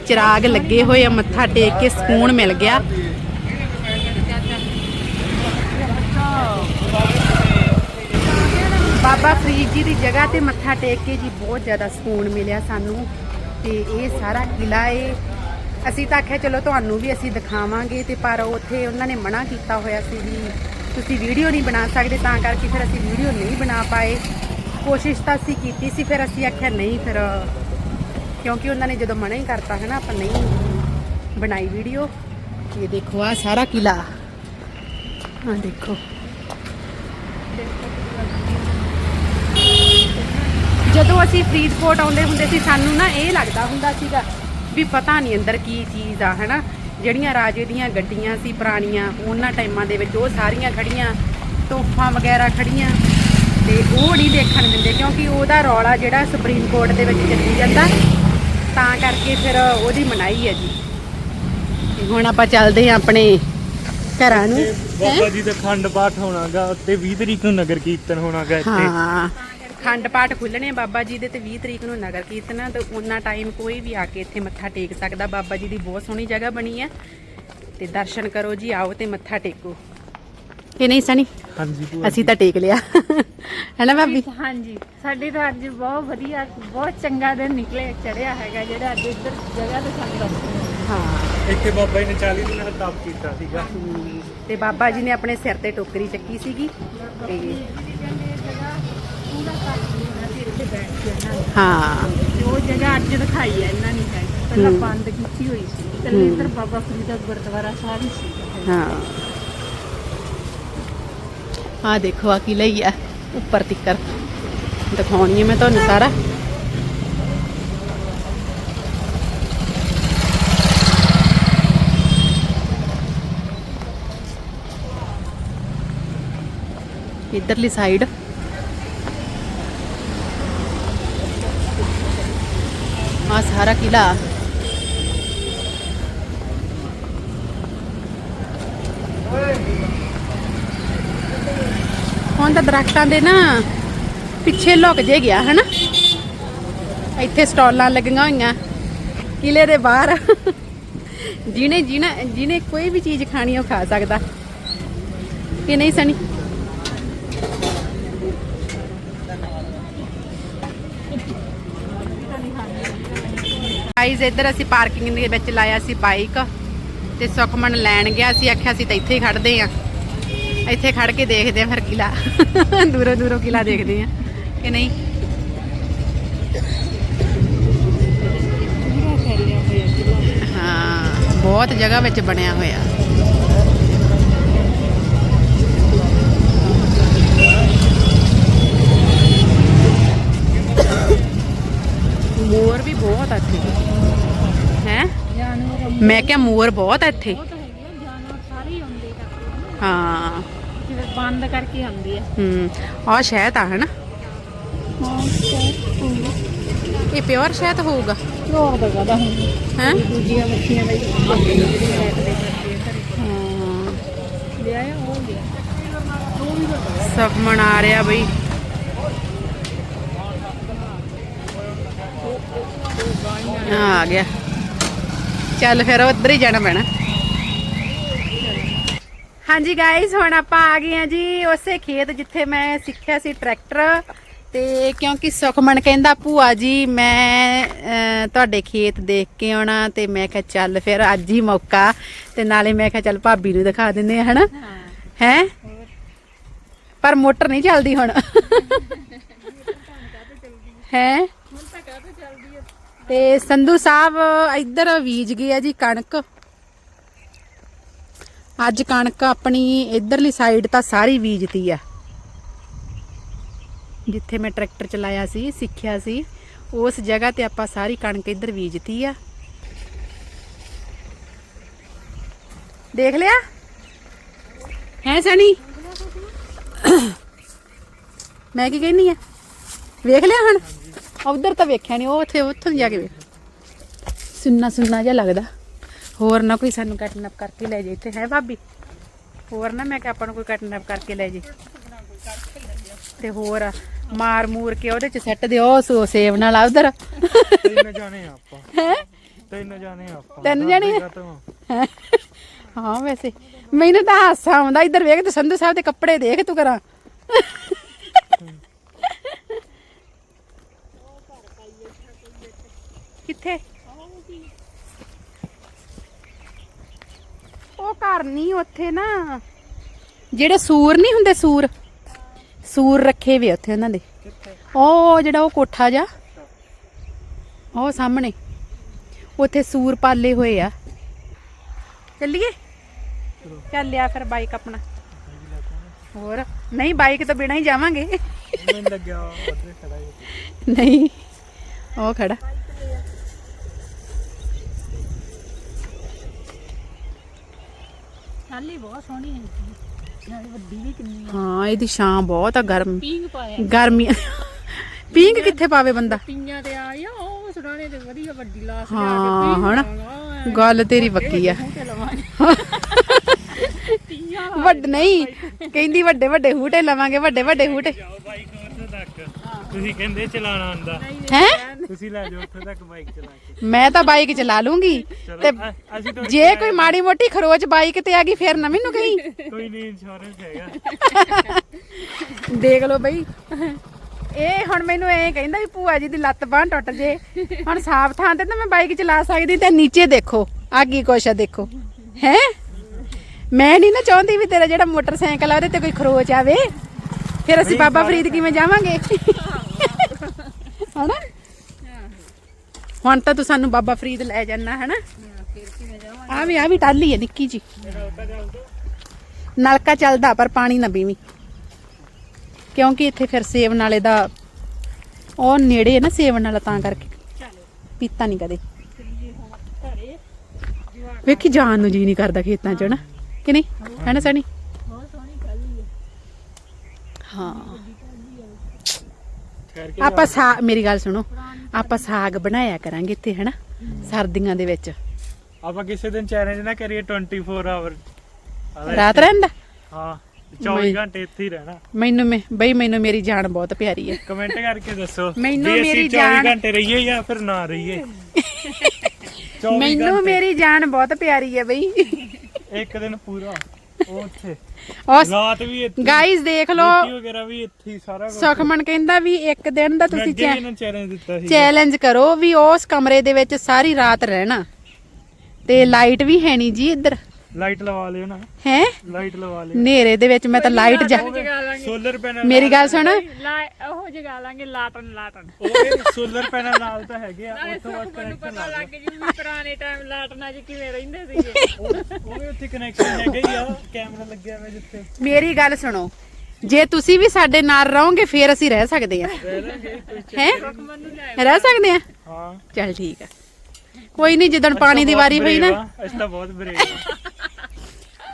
ਚਿਰਾਗ ਲੱਗੇ ਹੋਏ ਆ, ਮੱਥਾ ਟੇਕ ਕੇ ਸਕੂਨ ਮਿਲ ਗਿਆ। ਬਾਬਾ ਫਰੀਦ ਜੀ ਦੀ ਜਗ੍ਹਾ ਤੇ ਮੱਥਾ ਟੇਕ ਕੇ ਜੀ ਬਹੁਤ ਜ਼ਿਆਦਾ ਸਕੂਨ ਮਿਲਿਆ ਸਾਨੂੰ। ਤੇ ਇਹ ਸਾਰਾ ਕਿਲਾ ਏ। ਅਸੀਂ ਤਾਂ ਆਖਿਆ, ਚਲੋ ਤੁਹਾਨੂੰ ਵੀ ਅਸੀਂ ਦਿਖਾਵਾਂਗੇ ਤੇ ਪਰ ਉੱਥੇ ਉਹਨਾਂ ਨੇ ਮਨਾ ਕੀਤਾ ਹੋਇਆ ਸੀ ਵੀ ਤੁਸੀਂ ਵੀਡੀਓ ਨਹੀਂ ਬਣਾ ਸਕਦੇ, ਤਾਂ ਕਰਕੇ ਫਿਰ ਅਸੀਂ ਵੀਡੀਓ ਨਹੀਂ ਬਣਾ ਪਾਏ। ਕੋਸ਼ਿਸ਼ ਤਾਂ ਅਸੀਂ ਕੀਤੀ ਸੀ, ਫਿਰ ਅਸੀਂ ਆਖਿਆ ਨਹੀਂ, ਫਿਰ ਕਿਉਂਕਿ ਉਹਨਾਂ ਨੇ ਜਦੋਂ ਮਨਾ ਹੀ ਕਰਤਾ ਹੈ ਨਾ ਆਪਾਂ ਨਹੀਂ ਬਣਾਈ ਵੀਡੀਓ ਇਹ ਦੇਖੋ ਆ ਸਾਰਾ ਕਿਲਾ। ਆ ਦੇਖੋ। ਜਦੋਂ ਅਸੀਂ ਫਰੀਦਕੋਟ ਆਉਂਦੇ ਹੁੰਦੇ ਸੀ, ਸਾਨੂੰ ਨਾ ਇਹ ਲੱਗਦਾ ਹੁੰਦਾ ਸੀਗਾ ਵੀ ਪਤਾ ਨਹੀਂ ਅੰਦਰ ਕੀ ਚੀਜ਼ ਆ, ਹਨਾ। ਜਿਹੜੀਆਂ ਰਾਜੇ ਦੀਆਂ ਗੱਡੀਆਂ ਸੀ, ਪੁਰਾਣੀਆਂ, ਉਹਨਾਂ ਟਾਈਮਾਂ ਦੇ ਵਿੱਚ ਉਹ ਸਾਰੀਆਂ ਖੜੀਆਂ ਤੋਫਾਂ ਵਗੈਰਾ ਖੜੀਆਂ। ਤੇ ਉਹ ਨਹੀਂ ਦੇਖਣ ਦਿੰਦੇ ਕਿਉਂਕਿ ਉਹਦਾ ਰੌਲਾ ਜਿਹੜਾ ਸੁਪਰੀਮ ਕੋਰਟ ਦੇ ਵਿੱਚ ਚੱਲੀ ਜਾਂਦਾ ਤਾਂ ਕਰਕੇ ਫਿਰ ਉਹਦੀ ਮਨਾਈ ਹੈ ਜੀ। ਤੇ ਹੁਣ ਆਪਾਂ ਚੱਲਦੇ ਹਾਂ ਆਪਣੇ ਘਰਾਂ ਨੂੰ ਬਾਬਾ ਜੀ ਦਾ ਖੰਡ ਪਾਠ ਹੋਣਾਗਾ ਤੇ 20 ਤਰੀਕ ਨੂੰ ਨਗਰ ਕੀਰਤਨ ਹੋਣਾਗਾ ਇੱਥੇ। ਹਾਂ ਖੰਡ ਪਾਠ ਖੁੱਲਣੇ ਆ ਬਾਬਾ ਜੀ ਦੇ ਤੇ 20 ਤਰੀਕ ਨੂੰ ਨਗਰ ਕੀਰਤਨ ਆ ਤੇ ਉਹਨਾਂ ਟਾਈਮ ਕੋਈ ਵੀ ਆ ਕੇ ਇੱਥੇ ਮੱਥਾ ਟੇਕ ਸਕਦਾ। ਬਾਬਾ ਜੀ ਦੀ ਬਹੁਤ ਸੋਹਣੀ ਜਗ੍ਹਾ ਬਣੀ ਆ। ਤੇ ਦਰਸ਼ਨ ਕਰੋ ਜੀ ਆਓ ਤੇ ਮੱਥਾ ਟੇਕੋ। ਇਹ ਨਹੀਂ ਸਣੀ? ਹਾਂਜੀ ਭੂਆ ਅਸੀਂ ਤਾਂ ਟੇਕ ਲਿਆ। ਹੈਨਾ ਭਾਬੀ? ਹਾਂਜੀ ਸਾਡੇ ਤਾਂ ਅੱਜ ਬਹੁਤ ਵਧੀਆ ਬਹੁਤ ਚੰਗਾ ਦਿਨ ਨਿਕਲੇ ਚੜਿਆ ਹੈਗਾ ਜਿਹੜਾ ਅੱਜ ਇੱਧਰ ਜਗ੍ਹਾ ਤੇ ਸਾਨੂੰ ਦੱਸਦੇ ਹਾਂ। ਇੱਥੇ ਬਾਬਾ ਜੀ ਨੇ 40 ਦਿਨਾਂ ਦਾ ਤਪ ਕੀਤਾ ਸੀਗਾ। ਤੇ ਬਾਬਾ ਜੀ ਨੇ ਆਪਣੇ ਸਿਰ ਤੇ ਟੋਕਰੀ ਚੱਕੀ ਸੀਗੀ। ਤੇ ਹਾਂ। ਤੇ ਉਹ ਜਗ੍ਹਾ ਅੱਜ ਦਿਖਾਈ ਹੈ ਇਹਨਾਂ ਨੇ ਹੈ। ਪਹਿਲਾਂ ਬੰਦ ਕੀਤੀ ਹੋਈ ਸੀ। ਪਹਿਲੇ ਇੱਧਰ ਬਾਬਾ ਫਰੀਦ ਦਾ ਗੁਰਦੁਆਰਾ ਸਾਹਿਬ ਹੀ ਸੀ। ਹਾਂ। ਆ ਦੇਖੋ ਆ ਕੀ ਲਈ ਆ ਉੱਪਰ ਤਿੱਕਰ ਦਿਖਾਉਣੀ ਹੈ ਮੈਂ ਤੁਹਾਨੂੰ ਸਾਰਾ ਇਧਰਲੀ ਸਾਈਡ ਆ ਸਾਰਾ ਕਿਲਾ ਦਰਖਤਾਂ ਦੇ ਨਾ ਪਿੱਛੇ ਲੁਕ ਜੇ ਗਿਆ, ਹਨਾ? ਇੱਥੇ ਸਟਾਲਾਂ ਲੱਗੀਆਂ ਹੋਈਆਂ, ਕਿਲੇ ਦੇ ਬਾਹਰ। ਜਿਹਨੇ ਜਿਹਨੇ ਜਿਹਨੇ ਕੋਈ ਵੀ ਚੀਜ਼ ਖਾਣੀ ਉਹ ਖਾ ਸਕਦਾ। ਕਿ ਨਹੀਂ ਸਣੀ ਗਾਈਜ਼ ਇੱਧਰ ਅਸੀਂ ਪਾਰਕਿੰਗ ਦੇ ਵਿੱਚ ਲਾਇਆ ਸੀ ਬਾਈਕ ਤੇ ਸੁਖਮਨ ਲੈਣ ਗਿਆ ਸੀ, ਆਖਿਆ ਸੀ ਤਾਂ ਇੱਥੇ ਹੀ ਖੜਦੇ ਆ ਇੱਥੇ ਖੜ ਕੇ ਦੇਖਦੇ ਆ ਫਿਰ ਕਿਲਾ ਦੂਰੋਂ ਦੂਰੋਂ ਕਿਲਾ ਦੇਖਦੇ ਆ ਕਿ ਨਹੀਂ ਹਾਂ ਬਹੁਤ ਜਗ੍ਹਾ ਵਿੱਚ ਬਣਿਆ ਹੋਇਆ ਮੋਰ ਵੀ ਬਹੁਤ ਆ ਇੱਥੇ ਹੈ ਜਾਨਵਰ ਮੈਂ ਕਿਹਾ ਮੋਰ ਬਹੁਤ ਆ ਇੱਥੇ ਬਹੁਤ ਹੈਗੇ ਆ, ਜਾਨਵਰ ਸਾਰੇ ਹੀ ਬੰਦ ਕਰਕੇ ਆਉਂਦੀ ਆ ਹੂੰ ਆ ਸ਼ਹਿਦ ਆ ਹਨਾ? ਇਹ ਪਿਓਰ ਸ਼ਹਿਦ ਹੋਊਗਾ? ਹੋਰ ਤਾਂ ਜ਼ਿਆਦਾ ਹੁਣ ਹੈ? ਦੂਜੀਆਂ ਮੱਛੀਆਂ ਦਾ ਹੀ ਹਾਂ ਲਿਆਇਆ ਹੋ ਗਿਆ ਸਭ ਮਨਾ ਰਿਹਾ ਬਈ। ਆ ਗਿਆ। ਚੱਲ ਫਿਰ ਉੱਧਰ ਹੀ ਜਾਣਾ ਪੈਣਾ। ਹਾਂਜੀ ਗਾਇਸ ਹੁਣ ਆਪਾਂ ਆ ਗਏ ਆ ਜੀ ਉਸੇ ਖੇਤ ਜਿੱਥੇ ਮੈਂ ਸਿੱਖਿਆ ਸੀ ਟਰੈਕਟਰ ਤੇ ਕਿਉਂਕਿ ਸੁਖਮਨ ਕਹਿੰਦਾ ਭੂਆ ਜੀ ਮੈਂ ਤੁਹਾਡੇ ਖੇਤ ਦੇਖ ਕੇ ਆਉਣਾ ਤੇ ਮੈਂ ਕਿਹਾ ਚੱਲ ਫਿਰ ਅੱਜ ਹੀ ਮੌਕਾ। ਤੇ ਨਾਲੇ ਮੈਂ ਕਿਹਾ ਚੱਲ ਭਾਬੀ ਨੂੰ ਦਿਖਾ ਦਿੰਦੇ ਆ ਹਨਾ? ਹੈ। ਪਰ ਮੋਟਰ ਨਹੀਂ ਚੱਲਦੀ ਹੁਣ। ਹੈ? ਤੇ ਸੰਧੂ ਸਾਹਿਬ ਇੱਧਰ ਬੀਜ ਗਏ ਆ ਜੀ ਕਣਕ। ਅੱਜ ਕਣਕ ਆਪਣੀ ਇਧਰਲੀ ਸਾਈਡ ਤਾਂ ਸਾਰੀ ਬੀਜਤੀ ਆ। ਜਿੱਥੇ ਮੈਂ ਟਰੈਕਟਰ ਚਲਾਇਆ ਸੀ, ਸਿੱਖਿਆ ਸੀ, ਉਸ ਜਗ੍ਹਾ ਤੇ ਆਪਾਂ ਸਾਰੀ ਕਣਕ ਇੱਧਰ ਬੀਜਤੀ ਆ। ਦੇਖ ਲਿਆ? ਹੈ ਸਣੀ? ਮੈਂ ਕੀ ਕਹਿੰਨੀ ਆ? ਵੇਖ ਲਿਆ ਹੁਣ? ਉਧਰ ਤਾਂ ਵੇਖਿਆ ਨਹੀਂ ਉਹ ਉੱਥੇ ਉੱਥੋਂ ਦੀ ਜਾ ਕੇ ਵੇਖ। ਸੁੰਨਾ ਸੁੰਨਾ ਜਿਹਾ ਲੱਗਦਾ। ਹੋਰ ਨਾ ਕੋਈ ਸਾਨੂੰ ਕਟਨਪ ਕਰਕੇ ਲੈ ਜੇ ਇੱਥੇ ਹੈ ਭਾਬੀ। ਹੋਰ ਨਾ ਮੈਂ ਕਿ ਆਪਾਂ ਨੂੰ ਕੋਈ ਕਟਨਪ ਕਰਕੇ ਲੈ ਜੇ। ਤੇ ਹੋਰ ਮਾਰ ਮੂਰ ਕੇ ਉਹਦੇ ਚ ਸੱਟ ਦਿਓ ਸੋ ਸੇਵ ਨਾਲ ਆ ਉਧਰ। ਤਿੰਨ ਜਾਣੇ ਆ ਆਪਾਂ। ਹੈ? ਤਿੰਨ ਜਾਣੇ ਆ ਆਪਾਂ। ਤਿੰਨ ਜਾਣੇ? ਆ? ਹਾਂ? ਵੈਸੇ। ਮੈਨੂੰ ਤਾਂ ਹਾਸਾ ਆਉਂਦਾ ਇੱਧਰ ਵੇਖ ਤੇ ਸੰਧੂ ਸਾਹਿਬ ਦੇ ਕੱਪੜੇ ਦੇਖ ਤੂੰ ਕਰਾਂ। ਕਿੱਥੇ? ਉਹ ਘਰ ਨਹੀਂ ਉੱਥੇ ਨਾ। ਜਿਹੜੇ ਸੂਰ ਨਹੀਂ ਹੁੰਦੇ ਸੂਰ? ਸੂਰ ਰੱਖੇ ਵੇ ਉੱਥੇ ਉਹਨਾਂ ਦੇ। ਉਹ ਜਿਹੜਾ ਉਹ ਕੋਠਾ ਜਾ ਉਹ ਸਾਹਮਣੇ। ਉੱਥੇ ਸੂਰ ਪਾਲੇ ਹੋਏ ਆ। ਚੱਲੀਏ? ਚੱਲ ਲਿਆ ਫਿਰ ਬਾਈਕ ਆਪਣਾ। ਹੋਰ? ਨਹੀਂ ਬਾਈਕ ਤੋਂ ਬਿਨਾਂ ਹੀ ਜਾਵਾਂਗੇ। ਮੈਨੂੰ ਲੱਗਿਆ ਉੱਧਰ ਖੜਾ ਹੈ ਨਹੀਂ ਉਹ ਖੜਾ। ਹਾਲੀ ਬਹੁਤ ਸੋਹਣੀ ਹੈ ਨਾਲੇ ਵੱਡੀ ਵੀ ਕਿੰਨੀ ਹਾਂ। ਇਹਦੀ ਛਾਂ ਬਹੁਤ ਆ ਗਰਮ। ਪੀਂਗ ਪਾਇਆ। ਗਰਮੀ ਪਿੰਕ ਕਿੱਥੇ ਪਾਵੇ ਬੰਦਾ? ਪੀਆਂ ਤੇ ਆ ਉਹ ਸੁਣਾਣੇ ਤੇ ਵਧੀਆ ਵੱਡੀ ਲਾਸ ਹਾਂ ਹਨਾ? ਗੱਲ ਤੇਰੀ ਪੱਕੀ ਆ। ਵੱਡ ਨਹੀਂ ਕਹਿੰਦੀ ਵੱਡੇ ਵੱਡੇ ਹੂਟੇ ਲਵਾਂਗੇ ਵੱਡੇ ਵੱਡੇ ਹੂਟੇ। ਜਾਓ ਬਾਈਕ ਉੱਥੇ ਤੱਕ? ਤੁਸੀਂ ਕਹਿੰਦੇ ਚਲਾਣਾ ਆਉਂਦਾ ਹੈ? ਤੁਸੀਂ ਲੈ ਜਾਓ ਉੱਥੇ ਤੱਕ ਬਾਈਕ ਚਲਾ ਕੇ। ਮੈਂ ਤਾਂ ਬਾਈਕ ਚਲਾ ਲੂੰਗੀ। ਤੇ ਅ- ਅਸੀਂ ਤਾਂ ਜੇ ਕੋਈ ਮਾੜੀ ਮੋਟੀ ਖਰੋਚ ਬਾਈਕ ਤੇ ਆ ਗਈ ਫੇਰ ਨਾ ਮੈਨੂੰ ਕਹੀਂ? ਕੋਈ ਨਹੀਂ ਇੰਸ਼ੋਰੈਂਸ ਹੈਗਾ। ਦੇਖ ਲਓ ਬਈ। ਇਹ ਹੁਣ ਮੈਨੂੰ ਐ ਕਹਿੰਦਾ ਵੀ ਭੂਆ ਜੀ ਦੀ ਲੱਤ ਬਾਂਹ ਟੁੱਟ ਜੇ। ਹੁਣ ਸਾਫ਼ ਥਾਂ ਤੇ ਤਾਂ ਮੈਂ ਬਾਈਕ ਚਲਾ ਸਕਦੀ ਤੇ ਨੀਚੇ ਦੇਖੋ ਆ ਕੀ ਕੁਛ ਆ ਦੇਖੋ। ਹੈ? ਮੈਂ ਨਹੀਂ ਨਾ ਚਾਹੁੰਦੀ ਵੀ ਤੇਰਾ ਜਿਹੜਾ ਮੋਟਰਸਾਈਕਲ ਆ ਉਹਦੇ ਤੇ ਕੋਈ ਖਰੋਚ ਆਵੇ। ਫਿਰ ਅਸੀਂ ਬਾਬਾ ਫਰੀਦ ਕਿਵੇਂ ਜਾਵਾਂਗੇ? ਹਨਾ? ਹੁਣ ਤਾਂ ਤੂੰ ਸਾਨੂੰ ਬਾਬਾ ਫਰੀਦ ਲੈ ਜਾਣਾ ਹਨਾ? ਆ ਵੀ ਆ ਵੀ ਟਾਲੀ ਹੈ ਨਿੱਕੀ ਜੀ। ਨਲਕਾ ਚੱਲਦਾ, ਪਰ ਪਾਣੀ ਨਾ ਪੀਵੀਂ। ਕਿਉਂਕਿ ਇੱਥੇ ਫਿਰ ਸੇਵ ਨਾਲੇ ਦਾ, ਉਹ ਨੇੜੇ ਹੈ ਨਾ ਸੇਵ ਨਾਲਾ ਤਾਂ ਕਰਕੇ। ਪੀਤਾ ਨਹੀਂ ਕਦੇ। ਵੇਖੀ, ਜਾਣ ਨੂੰ ਜੀ ਨਹੀਂ ਕਰਦਾ ਖੇਤਾਂ 'ਚ ਨਾ ਕਿ ਨਹੀਂ? ਹੈ ਨਾ ਸਣੀ? ਹਾਂ। ਆਪਾਂ ਸਾ ਮੇਰੀ ਗੱਲ ਸੁਣੋ। ਆਪਾਂ ਸਾਗ ਬਣਾਇਆ ਕਰਾਂਗੇ ਇੱਥੇ ਹੈਨਾ? ਸਰਦੀਆਂ ਦੇ ਵਿੱਚ। ਆਪਾਂ ਕਿਸੇ ਦਿਨ ਚੈਲੰਜ ਨਾ ਕਰੀਏ 24 ਆਵਰ ਰਾਤ ਰਹਿੰਦਾ ਹਾਂ 24 ਘੰਟੇ ਇੱਥੇ ਹੀ ਰਹਿਣਾ। ਮੈਨੂੰ ਮੈਂ ਬਈ ਮੈਨੂੰ ਮੇਰੀ ਜਾਨ ਬਹੁਤ ਪਿਆਰੀ ਹੈ। ਕਮੈਂਟ ਕਰਕੇ ਦੱਸੋ। ਮੈਨੂੰ ਮੇਰੀ 24 ਜਾਨ- ਘੰਟੇ ਰਹੀਏ ਜਾਂ ਫਿਰ ਨਾ ਰਹੀਏ? *laughs* 24 ਮੈਨੂੰ ਮੇਰੀ ਜਾਨ ਬਹੁਤ ਪਿਆਰੀ ਹੈ ਬਈ। ਇੱਕ ਦਿਨ ਪੂਰਾ। ਉੱਥੇ। ਰਾਤ ਵੀ ਇੱਥੇ ਗਾਈਜ਼ ਦੇਖ ਲਓ। ਰੋਟੀ ਵਗੈਰਾ ਵੀ ਇੱਥੇ ਹੀ ਸਾਰਾ ਕੁਝ ਸੁਖਮਨ ਕਹਿੰਦਾ ਵੀ ਇੱਕ ਦਿਨ ਦਾ ਤੁਸੀਂ ਅੱਗੇ ਵੀ ਇਹਨਾਂ ਚੈਲੰਜ ਦਿੱਤਾ ਸੀ ਚੈਲੰਜ ਕਰੋ ਵੀ ਉਸ ਕਮਰੇ ਦੇ ਵਿੱਚ ਸਾਰੀ ਰਾਤ ਰਹਿਣਾ। ਤੇ ਲਾਈਟ ਵੀ ਹੈ ਨਹੀਂ ਜੀ ਇੱਧਰ। ਲਾਈਟ ਲਵਾ ਲਿਓ ਨਾ। ਹੈ? ਲਾਈਟ ਲਵਾ ਲਿਓ। ਹਨੇਰੇ ਦੇ ਵਿੱਚ ਮੈਂ ਤਾਂ ਲਾਈਟ ਜਾ ਜਗਾ ਲਾਂਗੇ। ਸੋਲਰ ਪੈਨਲ ਮੇਰੀ ਗੱਲ ਸੁਣ। ਲਾ ਉਹ ਜਗਾ ਲਾਂਗੇ ਲਾਟਨ ਲਾਟਨ ਉਹ ਸੋਲਰ ਪੈਨਲ ਨਾਲ ਤਾਂ ਹੈਗੇ ਆ ਨਾਲੇ ਉੱਥੋਂ ਬਸ ਮੈਨੂੰ ਕਨੈਕਸ਼ਨ ਪਤਾ ਲੱਗ ਜੀ ਵੀ ਪੁਰਾਣੇ ਟਾਈਮ ਲਾਟਨਾਂ 'ਚ ਕਿਵੇਂ ਰਹਿੰਦੇ ਸੀਗੇ। ਉਹ ਵੀ ਉੱਥੇ ਕਨੈਕਸ਼ਨ ਹੈਗਾ ਹੀ ਆ ਕੈਮਰਾ ਲੱਗਿਆ ਹੋਇਆ ਜਿੱਥੇ। ਮੇਰੀ ਗੱਲ ਸੁਣੋ ਜੇ ਤੁਸੀਂ ਵੀ ਸਾਡੇ ਨਾਲ ਰਹੋਗੇ ਫੇਰ ਅਸੀਂ ਰਹਿ ਸਕਦੇ ਹਾਂ ਰਹਿ ਲਾਂਗੇ ਕੋਈ ਹੈ? ਲੈ ਰਹਿ ਸਕਦੇ ਹਾਂ ਹਾਂ। ਚੱਲ ਠੀਕ ਹੈ ਕੋਈ ਨਹੀਂ ਜਦੋਂ ਪਾਣੀ ਦੀ ਵਾਰੀ ਹੋਈ ਨਾ। ਅਸੀਂ ਤਾਂ ਬਹੁਤ ਬਰੇਵ ਆ।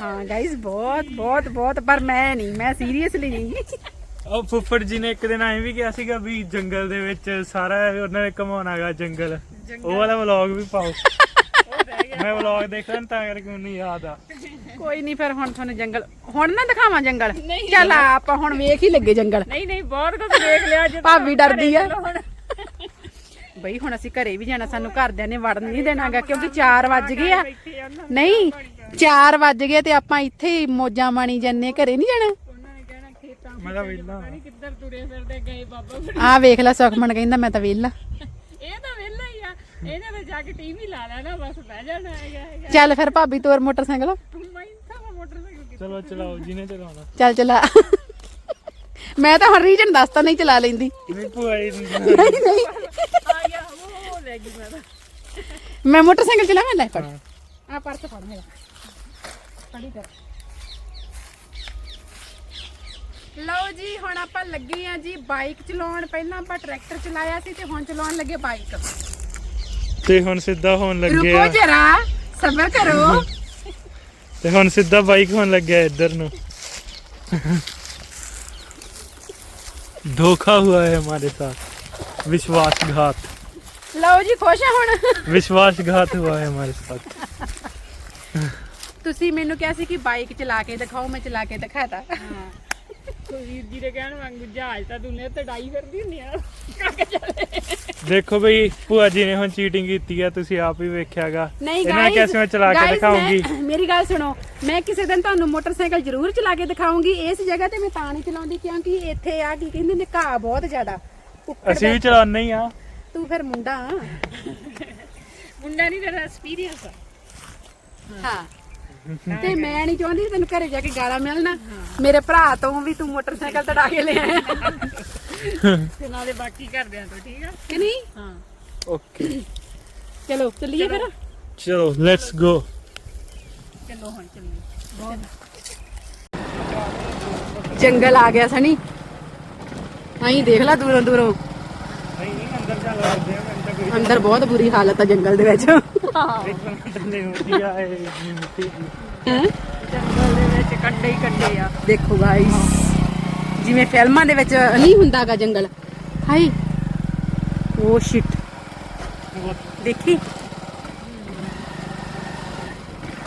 ਹਾਂ ਗਾਇਸ ਬਹੁਤ ਬਹੁਤ ਬਹੁਤ ਪਰ ਮੈਂ ਨਹੀਂ ਮੈਂ ਸੀਰੀਅਸਲੀ ਨਹੀਂ। ਉਹ ਫੁੱਫੜ ਜੀ ਨੇ ਇੱਕ ਦਿਨ ਐਂ ਵੀ ਕਿਹਾ ਸੀਗਾ ਵੀ ਜੰਗਲ ਦੇ ਵਿੱਚ ਸਾਰਾ ਉਹਨਾਂ ਨੇ ਘਮਾਉਣਾਗਾ ਜੰਗਲ। ਉਹ ਵਾਲਾ ਵਲੌਗ ਵੀ ਪਾਓ। ਮੈਂ ਵਲੌਗ ਦੇਖਦਾ ਨਾ ਤਾਂ ਕਰਕੇ ਮੈਨੂੰ ਯਾਦ ਆ। ਕੋਈ ਨਹੀਂ ਫਿਰ ਹੁਣ ਤੁਹਾਨੂੰ ਜੰਗਲ ਹੁਣ ਨਾ ਦਿਖਾਵਾਂ ਜੰਗਲ? ਚੱਲ ਆ, ਆਪਾਂ ਹੁਣ ਵੇਖ ਹੀ ਲੱਗੇ ਜੰਗਲ। ਨਹੀਂ ਨਹੀਂ ਬਹੁਤ ਕੁਝ ਦੇਖ ਲਿਆ ਅੱਜ ਭਾਬੀ ਡਰਦੀ ਆ। ਬਈ ਹੁਣ ਅਸੀਂ ਘਰੇ ਵੀ ਜਾਣਾ ਸਾਨੂੰ ਘਰਦਿਆਂ ਨੇ ਵੜਨ ਨਹੀਂ ਦੇਣਾਗਾ ਕਿਉਂਕਿ 4 ਵੱਜ ਗਏ ਆ। ਨਹੀਂ 4 ਵੱਜ ਗਏ ਤੇ ਆਪਾਂ ਇੱਥੇ ਹੀ ਮੋਜਾਂ ਮਾਣੀ ਜੰਨੇ ਘਰੇ ਨਹੀਂ ਜਾਣਾ? ਉਹਨਾਂ ਨੇ ਕਹਿਣਾ ਖੇਤਾਂ ਮੈਂ ਤਾਂ ਵੇਲਾ ਨਹੀਂ ਕਿੱਧਰ ਤੁਰੇ ਫਿਰਦੇ ਗਏ ਬਾਬਾ ਫਿਰ। ਆ ਵੇਖ ਲੈ ਸੁਖਮਨ ਕਹਿੰਦਾ ਮੈਂ ਤਾਂ ਵਿਹਲਾ। ਇਹ ਤਾਂ ਵਿਹਲਾ ਹੀ ਆ। ਇਹਨੇ ਤਾਂ ਜਾ ਕੇ ਟੀਵੀ ਲਾ ਲੈਣਾ ਬਸ ਬਹਿ ਜਾਣਾ ਹੈਗਾ ਚੱਲ ਫਿਰ ਭਾਬੀ ਤੋਰ ਮੋਟਰਸਾਈਕਲ? ਮੈਂ ਤਾਂ ਮੋਟਰਸਾਈਕਲ ਚਲੋ ਚਲਾਓ ਜਿਹਨੇ ਚਲਾਉਣਾ। ਚੱਲ ਚਲਾ। ਮੈਂ ਤਾਂ ਹੁਣ ਰੀਜਨ ਦੱਸਤਾ ਨਹੀਂ ਚਲਾ ਲੈਂਦੀ। ਨਹੀਂ ਭੂਆ ਜੀ ਨੂੰ- ਨਹੀਂ ਨਹੀਂ। ਆ ਗਿਆ ਉਹ ਲੈ ਗਈ ਮੈਂ ਮੈਂ ਮੋਟਰਸਾਈਕਲ ਚਲਾਵਾਂ? ਲੈ ਫੜ। ਆ ਪਰਸ ਫੜ ਮੇਰਾ। ਫੜੀ ਕਰ ਲਓ ਜੀ ਹੁਣ ਆਪਾਂ ਲੱਗੇ ਆ ਜੀ ਬਾਈਕ ਚਲਾਉਣ ਪਹਿਲਾਂ ਆਪਾਂ ਟਰੈਕਟਰ ਚਲਾਇਆ ਸੀ ਤੇ ਹੁਣ ਚਲਾਉਣ ਲੱਗੇ ਬਾਈਕ ਤੇ ਹੁਣ ਸਿੱਧਾ ਹੋਣ ਲੱਗੇ ਰੁਕੋ ਆ ਜਰਾ ਸਬਰ ਕਰੋ ਤੇ ਹੁਣ ਸਿੱਧਾ ਬਾਈਕ ਹੋਣ ਲੱਗਿਆ ਇੱਧਰ ਨੂੰ धोखा हुआ है हमारे साथ विश्वासघात ਲਓ ਜੀ ਖੁਸ਼ ਆ ਹੁਣ विश्वासघात हुआ है हमारे साथ ਤੁਸੀਂ ਮੈਨੂੰ ਕਿਹਾ ਸੀ ਕਿ ਬਾਈਕ ਚਲਾ ਕੇ ਦਿਖਾਓ ਮੈਂ ਚਲਾ ਕੇ ਦਿਖਾਤਾ। ਵੀਰ ਜੀ ਦੇ ਕਹਿਣ ਵਾਂਗੂ ਜਹਾਜ਼ ਤਾਂ ਦੁਨੀਆ ਤੇ ਡਾਈ ਫਿਰਦੀ ਹੁੰਦੀ ਆ। ਕਾਕੇ ਚੱਲੇ ਦੇਖੋ ਬਈ ਭੂਆ ਜੀ ਨੇ ਹੁਣ ਚੀਟਿੰਗ ਕੀਤੀ ਆ ਤੁਸੀਂ ਆਪ ਹੀ ਵੇਖਿਆਗਾ ਨਹੀਂ ਇਹਨਾਂ ਗਾਇਸ ਮੈਂ ਚਲਾ ਕੇ ਦਿਖਾਉਂਗੀ। ਮੇਰੀ ਗੱਲ ਸੁਣੋ ਮੈਂ ਕਿਸੇ ਦਿਨ ਤੁਹਾਨੂੰ ਮੋਟਰਸਾਈਕਲ ਜ਼ਰੂਰ ਚਲਾ ਕੇ ਦਿਖਾਉਂਗੀ ਇਸ ਜਗ੍ਹਾ ਤੇ ਮੈਂ ਤਾਂ ਨਹੀਂ ਚਲਾਉਂਦੀ ਕਿਉਂਕਿ ਇੱਥੇ ਆ ਕੀ ਕਹਿੰਦੇ ਨੇ ਘਾਹ ਬਹੁਤ ਜ਼ਿਆਦਾ। ਅਸੀਂ ਵੀ ਚਲਾਉਂਦੇ ਹੀ ਆ। ਤੂੰ ਫਿਰ ਮੁੰਡਾ। ਆ ਮੁੰਡਾ ਨਹੀਂ ਤੇਰਾ ਐਕਸਪੀਰੀਅੰਸ ਆ। ਹਾਂ। ਤੇ ਮੈਂ ਨਹੀਂ ਚਾਹੁੰਦੀ ਤੈਨੂੰ ਘਰੇ ਜਾ ਕੇ ਗਾਲਾਂ ਮਿਲਣਾ। ਮੇਰੇ ਭਰਾ ਤੋਂ ਵੀ ਤੂੰ ਮੋਟਰਸਾਈਕਲ ਤੜਾ ਕੇ ਲੈ ਆਇਆ। ਤੇ ਨਾਲੇ ਬਾਕੀ ਘਰਦਿਆਂ ਤੋਂ ਠੀਕ ਆ? ਕਿ ਨਹੀਂ? ਹਾਂ। ਓਕੇ। ਚਲੋ ਚੱਲੀਏ ਫਿਰ। ਚਲੋ ਲੈਟਸ ਗੋ ਚਲੋ ਹੁਣ ਚੱਲੀਏ। ਜੰਗਲ ਆ ਗਿਆ ਸਣੀ ਆਈ ਦੇਖ ਲੈ ਦੂਰੋਂ ਦੂਰੋਂ। ਨਹੀਂ ਨਹੀਂ ਅੰਦਰ ਚੱਲ ਵੜਦੇ ਆ ਅੰਦਰ ਬਹੁਤ ਬੁਰੀ ਹਾਲਤ ਆ ਜੰਗਲ ਦੇ ਵਿੱਚ। ਨਹੀਂ ਹੁੰਦੀ ਆ ਇਹ ਮਿੱਟੀ ਦੀ ਹੈਂ? ਜੰਗਲ ਦੇ ਵਿੱਚ ਕੰਡੇ ਹੀ ਕੰਡੇ ਆ ਦੇਖੋ ਗਾਇਸ ਜਿਵੇਂ ਫਿਲਮਾਂ ਦੇ ਵਿੱਚ ਨਹੀਂ ਹੁੰਦਾਗਾ ਜੰਗਲ। ਹਾਈ ਓ ਸ਼ਿਟ ਦੇਖੀ?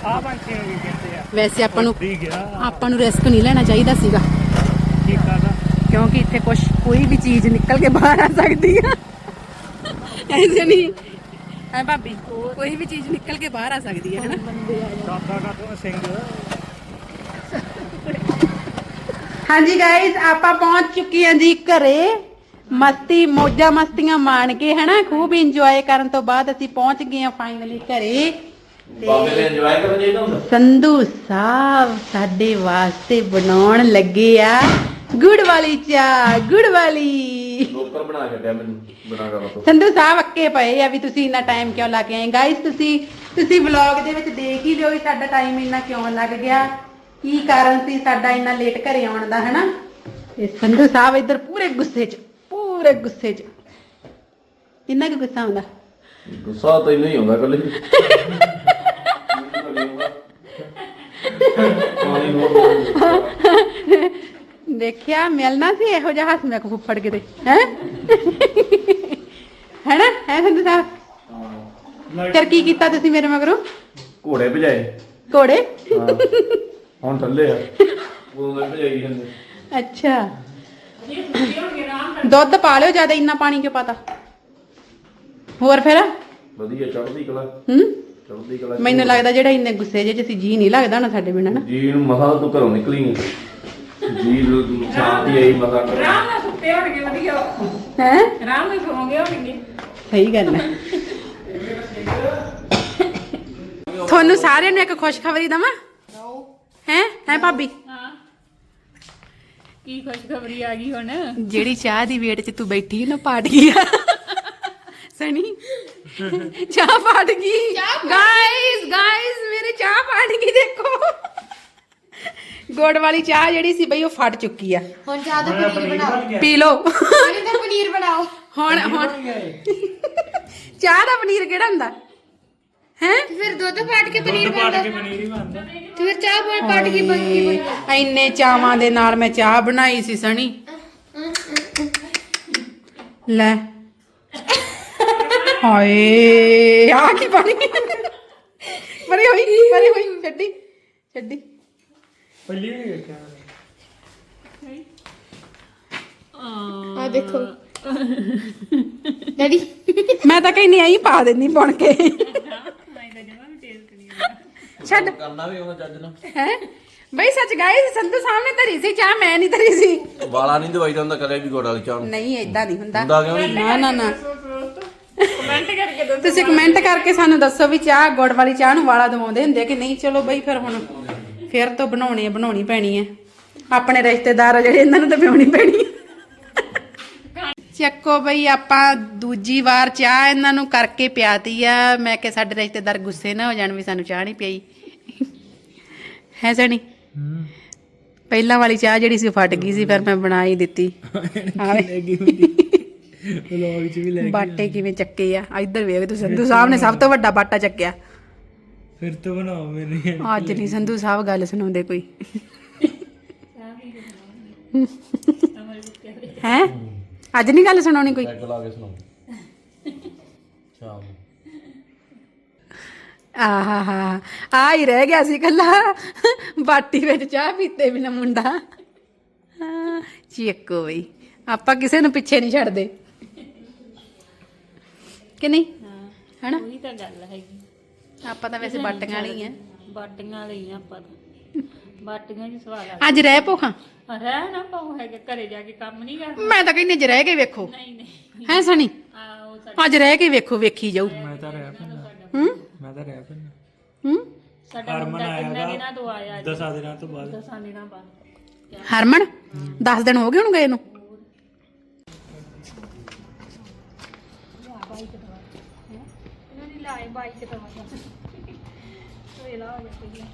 ਆ ਪੰਛੀ ਨੂੰ ਵੀ ਕਹਿੰਦੇ ਆ ਵੈਸੇ ਆਪਾਂ ਨੂੰ ਆਪਾਂ ਨੂੰ ਰਿਸਕ ਨਹੀਂ ਲੈਣਾ ਚਾਹੀਦਾ ਸੀਗਾ। ਕਿਉਂਕਿ ਇੱਥੇ ਕੁਝ ਕੋਈ ਵੀ ਚੀਜ਼ ਨਿਕਲ ਕੇ ਬਾਹਰ ਆ ਸਕਦੀ ਆ। ਐਸੇ ਨਹੀਂ। ਐ ਭਾਬੀ ਕੋਈ ਵੀ ਚੀਜ਼ ਨਿਕਲ ਕੇ ਬਾਹਰ ਆ ਸਕਦੀ ਹੈ ਹਨਾ? ਦਾਦਾ ਦਾ ਤੋਂ ਸਿੰਘ। ਹਾਂਜੀ ਗਾਇਸ ਆਪਾਂ ਪਹੁੰਚ ਚੁੱਕੇ ਹਾਂ ਜੀ ਘਰੇ। ਮਸਤੀ ਮੋਜਾ ਮਸਤੀਆਂ ਮਾਣ ਕੇ ਹਨਾ? ਖੂਬ ਇੰਜੋਏ ਕਰਨ ਤੋਂ ਬਾਅਦ ਅਸੀਂ ਪਹੁੰਚ ਗਏ ਹਾਂ ਫਾਈਨਲੀ ਘਰੇ। ਬਾਬੇ ਦੇ ਇੰਜੋਏ ਕਰਨ ਚਾਹੀਦਾ ਹੁੰਦਾ? ਸੰਧੂ ਸਾਹਿਬ ਸਾਡੇ ਵਾਸਤੇ ਬਣਾਉਣ ਲੱਗੇ ਆ ਗੁੜ ਵਾਲੀ ਚਾਹ ਗੁੜ ਵਾਲੀ। ਨੌਕਰ ਬਣਾ ਕੇ ਦਿਆ ਮੈਨੂੰ। ਸੰਧੂ ਸਾਹਿਬ ਅੱਕੇ ਪਏ ਆ ਵੀ ਤੁਸੀਂ ਇੰਨਾ ਟਾਈਮ ਕਿਉਂ ਲਾ ਕੇ ਆਏ ਗਾਇਸ ਤੁਸੀਂ ਤੁਸੀਂ ਵਲੌਗ ਦੇ ਵਿੱਚ ਦੇਖ ਹੀ ਲਿਓ ਵੀ ਸਾਡਾ ਟਾਈਮ ਇੰਨਾ ਕਿਉਂ ਲੱਗ ਗਿਆ? ਕੀ ਕਾਰਨ ਸੀ ਸਾਡਾ ਇੰਨਾ ਲੇਟ ਘਰੇ ਆਉਣ ਦਾ ਹਨਾ? ਤੇ ਸੰਧੂ ਸਾਹਿਬ ਇੱਧਰ ਪੂਰੇ ਗੁੱਸੇ 'ਚ ਪੂਰੇ ਗੁੱਸੇ 'ਚ। ਇੰਨਾ ਕੁ ਗੁੱਸਾ ਆਉਂਦਾ? ਗੁੱਸਾ ਤਾਂ ਨਹੀਂ ਆਉਂਦਾ ਕੱਲੇ *laughs* ਪਾਣੀ ਹੋਰ *laughs* ਦੇਖਿਆ ਮਿਲਣਾ ਸੀ ਇਹੋ ਜਿਹਾ ਹੱਸ ਮੈਂ ਫੁੱਫੜ ਕਿਤੇ ਹੈ? ਹੈਨਾ? ਹੈ ਸੰਧੂ ਸਾਹਿਬ? ਫਿਰ ਕੀ ਕੀਤਾ ਤੁਸੀਂ ਮੇਰੇ ਮਗਰੋਂ? ਘੋੜੇ ਭਜਾਏ। ਘੋੜੇ? ਹਾਂ। ਹੁਣ ਥੱਲੇ ਆ। ਉਦੋਂ ਦੇ ਭਜਾਈ ਜਾਂਦੇ। ਅੱਛਾ। ਦੁੱਧ ਪਾ ਲਿਓ ਜ਼ਿਆਦਾ ਇੰਨਾ ਪਾਣੀ ਕਿਉਂ ਪਾਤਾ? ਹੋਰ ਫਿਰ? ਵਧੀਆ ਚੜ੍ਹਦੀ ਕਲਾ। ਹੂੰ? ਚੜ੍ਹਦੀ ਕਲਾ। ਮੈਨੂੰ ਲੱਗਦਾ ਜਿਹੜਾ ਇੰਨੇ ਗੁੱਸੇ ਜਿਹੇ ਚ ਜੀ ਨਹੀਂ ਲੱਗਦਾ ਨਾ ਸਾਡੇ ਬਿਨਾਂ ਨਾ। ਜੀ ਨੂੰ ਮਸਾ ਤੂੰ ਘਰੋਂ ਨਿਕਲੀ ਨਹੀਂ ਜੀ ਨੂੰ ਸ਼ਾਂਤੀ ਆਈ ਮਸਾ ਆਰਾਮ ਨਾਲ ਸੁੱਤੇ ਹੋਣਗੇ ਵਧੀਆ। ਹੈ? ਆਰਾਮ ਨਾਲ ਸੌਂਗੇ ਹੋਣਗੇ। ਸਹੀ ਗੱਲ ਹੈ ਤੁਹਾਨੂੰ ਸਾਰਿਆਂ ਨੂੰ ਇੱਕ ਖੁਸ਼ਖਬਰੀ ਦਵਾਂ? ਹੈ? ਹੈ ਭਾਬੀ? ਹਾਂ। ਕੀ ਖੁਸ਼ਖਬਰੀ ਆ ਗਈ ਹੁਣ? ਜਿਹੜੀ ਚਾਹ ਦੀ ਵੇਟ 'ਚ ਤੂੰ ਬੈਠੀ ਨਾ ਪਾਟ ਗਈ ਆ। ਸਣੀ ਚਾਹ ਪਾਟ ਗਈ। ਗਾਇਸ ਗਾਇਸ ਮੇਰੇ ਚਾਹ ਪਾਟ ਗਈ ਦੇਖੋ। ਗੁੜ ਵਾਲੀ ਚਾਹ ਜਿਹੜੀ ਸੀ ਬਈ ਉਹ ਫਟ ਚੁੱਕੀ ਆ। ਹੁਣ ਚਾਹ ਦਾ ਪਨੀਰ ਬਣਾਓ। ਪੀ ਲਓ। ਪਾਣੀ ਦਾ ਪਨੀਰ ਬਣਾਓ। ਹੁਣ ਹੁਣ। ਚਾਹ ਦਾ ਪਨੀਰ ਕਿਹੜਾ ਹੁੰਦਾ? ਹੈ? ਫਿਰ ਦੁੱਧ ਪਾਟ ਕੇ ਪਨੀਰ ਬਣਦਾ। ਤੇ ਫਿਰ ਚਾਹ ਪਾਟ ਪਾਟ ਕੇ ਪਨੀਰ ਬਣਦਾ ਇੰਨੇ ਚਾਵਾਂ ਦੇ ਨਾਲ ਮੈਂ ਚਾਹ ਬਣਾਈ ਸੀ ਸਣੀ। ਲੈ। ਹਾਏ ਆ ਕੀ ਪਾਣੀ ਪਰੇ ਹੋਈ ਪਰੇ ਹੋਈ। ਛੱਡੀ ਛੱਡੀ। ਪਹਿਲੀ ਵੀ ਵੇਖਿਆ ਆ ਦੇਖੋ। ਡੈਡੀ। ਮੈਂ ਤਾਂ ਕਹਿੰਦੀ ਆਈ ਪਾ ਦਿੰਦੀ ਬਣ ਕੇ। ਛੱਡ। ਕਰਨਾ ਵੀ ਉਹਨਾਂ ਜੱਜ ਨਾਲ। ਹੈ? ਬਈ ਸੱਚ ਗਾਇਸ ਸੰਧੂ ਸਾਹਮਣੇ ਧਰੀ ਸੀ ਚਾਹ ਮੈਂ ਨਹੀਂ ਧਰੀ ਸੀ। ਵਾਲਾ ਨਹੀਂ ਦਵਾਈ ਜਾਂਦਾ ਕਦੇ ਵੀ ਗੋੜ ਵਾਲੀ ਚਾਹ ਨੂੰ। ਨਹੀਂ ਏਦਾਂ ਨਹੀਂ ਹੁੰਦਾ। ਹੁੰਦਾ ਕਿਉਂ ਨਹੀਂ? ਨਾ ਨਾ ਨਾ। ਕਮੈਂਟ ਕਰਕੇ ਦੋ ਤੁਸੀਂ ਕਮੈਂਟ ਕਰਕੇ ਸਾਨੂੰ ਦੱਸੋ ਵੀ ਚਾਹ ਗੁੜ ਵਾਲੀ ਚਾਹ ਨੂੰ ਵਾਲਾ ਦਵਾਉਂਦੇ ਹੁੰਦੇ ਆ ਕਿ ਨਹੀਂ? ਚਲੋ ਬਈ ਫਿਰ ਹੁਣ ਫਿਰ ਤੋਂ ਬਣਾਉਣੀ ਆ ਬਣਾਉਣੀ ਪੈਣੀ ਹੈ ਆਪਣੇ ਰਿਸ਼ਤੇਦਾਰ ਆ ਜਿਹੜੇ ਇਹਨਾਂ ਨੂੰ ਤਾਂ ਪਿਉਣੀ ਪੈਣੀ ਹੈ ਚੱਕੋ ਬਈ ਆਪਾਂ ਦੂਜੀ ਵਾਰ ਚਾਹ ਇਹਨਾਂ ਨੂੰ ਕਰਕੇ ਪਿਆਤੀ ਆ। ਮੈਂ ਕਿ ਸਾਡੇ ਰਿਸ਼ਤੇਦਾਰ ਗੁੱਸੇ ਨਾ ਹੋ ਜਾਣ ਵੀ ਸਾਨੂੰ ਚਾਹ ਨਹੀਂ ਪਈ ਹੈ ਸਣੀ? ਪਹਿਲਾਂ ਵਾਲੀ ਚਾਹ ਜਿਹੜੀ ਸੀ ਉਹ ਫਟ ਗਈ ਸੀ ਫਿਰ ਮੈਂ ਬਣਾ ਹੀ ਦਿੱਤੀ। ਆਵੇ ਵਲੌਗ ਚ ਵੀ ਲੈ ਬਾਟੇ ਕਿਵੇਂ ਚੱਕੇ ਆ? ਇੱਧਰ ਵੇਖ ਤੂੰ ਸੰਧੂ ਸਾਹਿਬ ਨੇ ਸਭ ਤੋਂ ਵੱਡਾ ਬਾਟਾ ਚੱਕਿਆ। ਫਿਰ ਤੋਂ ਬਣਾਓ ਮੇਰੇ ਅੱਜ ਨਹੀਂ ਸੰਧੂ ਸਾਹਿਬ ਗੱਲ ਸੁਣਾਉਂਦੇ ਕੋਈ। ਹੈ? ਅੱਜ ਨਹੀਂ ਗੱਲ ਸੁਣਾਉਣੀ ਕੋਈ? ਸਾਈਕਲ ਆ ਕੇ ਸੁਣਾਓ। ਸ਼ਾਮ ਨੂੰ। ਆ ਹੀ ਰਹਿ ਗਿਆ ਸੀ ਕੱਲਾ ਬਾਟੀ ਵਿੱਚ ਚਾਹ ਪੀਤੇ ਬਿਨਾ ਮੁੰਡਾ। ਹਾਂ, ਚੀਕੋ ਬਈ। ਆਪਾਂ ਕਿਸੇ ਨੂੰ ਪਿੱਛੇ ਨਹੀਂ ਛੱਡਦੇ। ਕਿ ਨਹੀਂ? ਹਨਾ? ਉਹੀ ਤਾਂ ਗੱਲ ਹੈਗੀ। ਆਪਾਂ ਤਾਂ ਵੈਸੇ ਬਾਟੀਆਂ ਵਾਲੀ ਆ ਬਾਟੀਆਂ ਲਈਆਂ ਆਪਾਂ ਤਾਂ। ਬਾਟੀਆਂ ਜੀ ਸਵਾਲ ਆ ਅੱਜ ਰਹਿ ਪੋ ਹਾਂ ਰਹਿ ਨਾ ਪਾਉ ਹੈਗਾ ਘਰੇ ਜਾ ਕੇ ਕੰਮ ਨਹੀਂ ਕਰਨਾ ਮੈਂ ਤਾਂ ਕਹਿੰਦੀ ਅੱਜ ਰਹਿ ਕੇ ਵੇਖੋ। ਨਹੀਂ ਨਹੀਂ। ਹੈ ਸਣੀ ਆ ਉਹ ਸਾਡਾ ਅੱਜ ਰਹਿ ਕੇ ਵੇਖੋ ਵੇਖੀ ਜਾਊ। ਮੈਂ ਤਾਂ ਰਹਿ ਪੈਣਾ ਹੂੰ? ਮੈਂ ਤਾਂ ਰਹਿ ਪੈਣਾ ਹੂੰ? ਸਾਡਾ ਮੁੰਡਾ ਕਿੰਨੇ ਦਿਨਾਂ ਤੋਂ ਆਇਆ ਅੱਜ? ਦਸਾਂ ਦਿਨਾਂ ਤੋਂ ਬਾਅਦ। ਦਸਾਂ ਦਿਨਾਂ ਬਾਅਦ। ਹਰਮਨ 10 ਦਿਨ ਹੋ ਗਏ ਹੁਣ ਗਏ ਨੂੰ? ਇਹਨਾਂ ਦੀ ਲਾਏ ਬਾਈਕ ਤੋਂ ਆਇਆ ਤੋ ਇਹ ਲਾ ਹੋ ਜਾਂਦੀ ਹੈ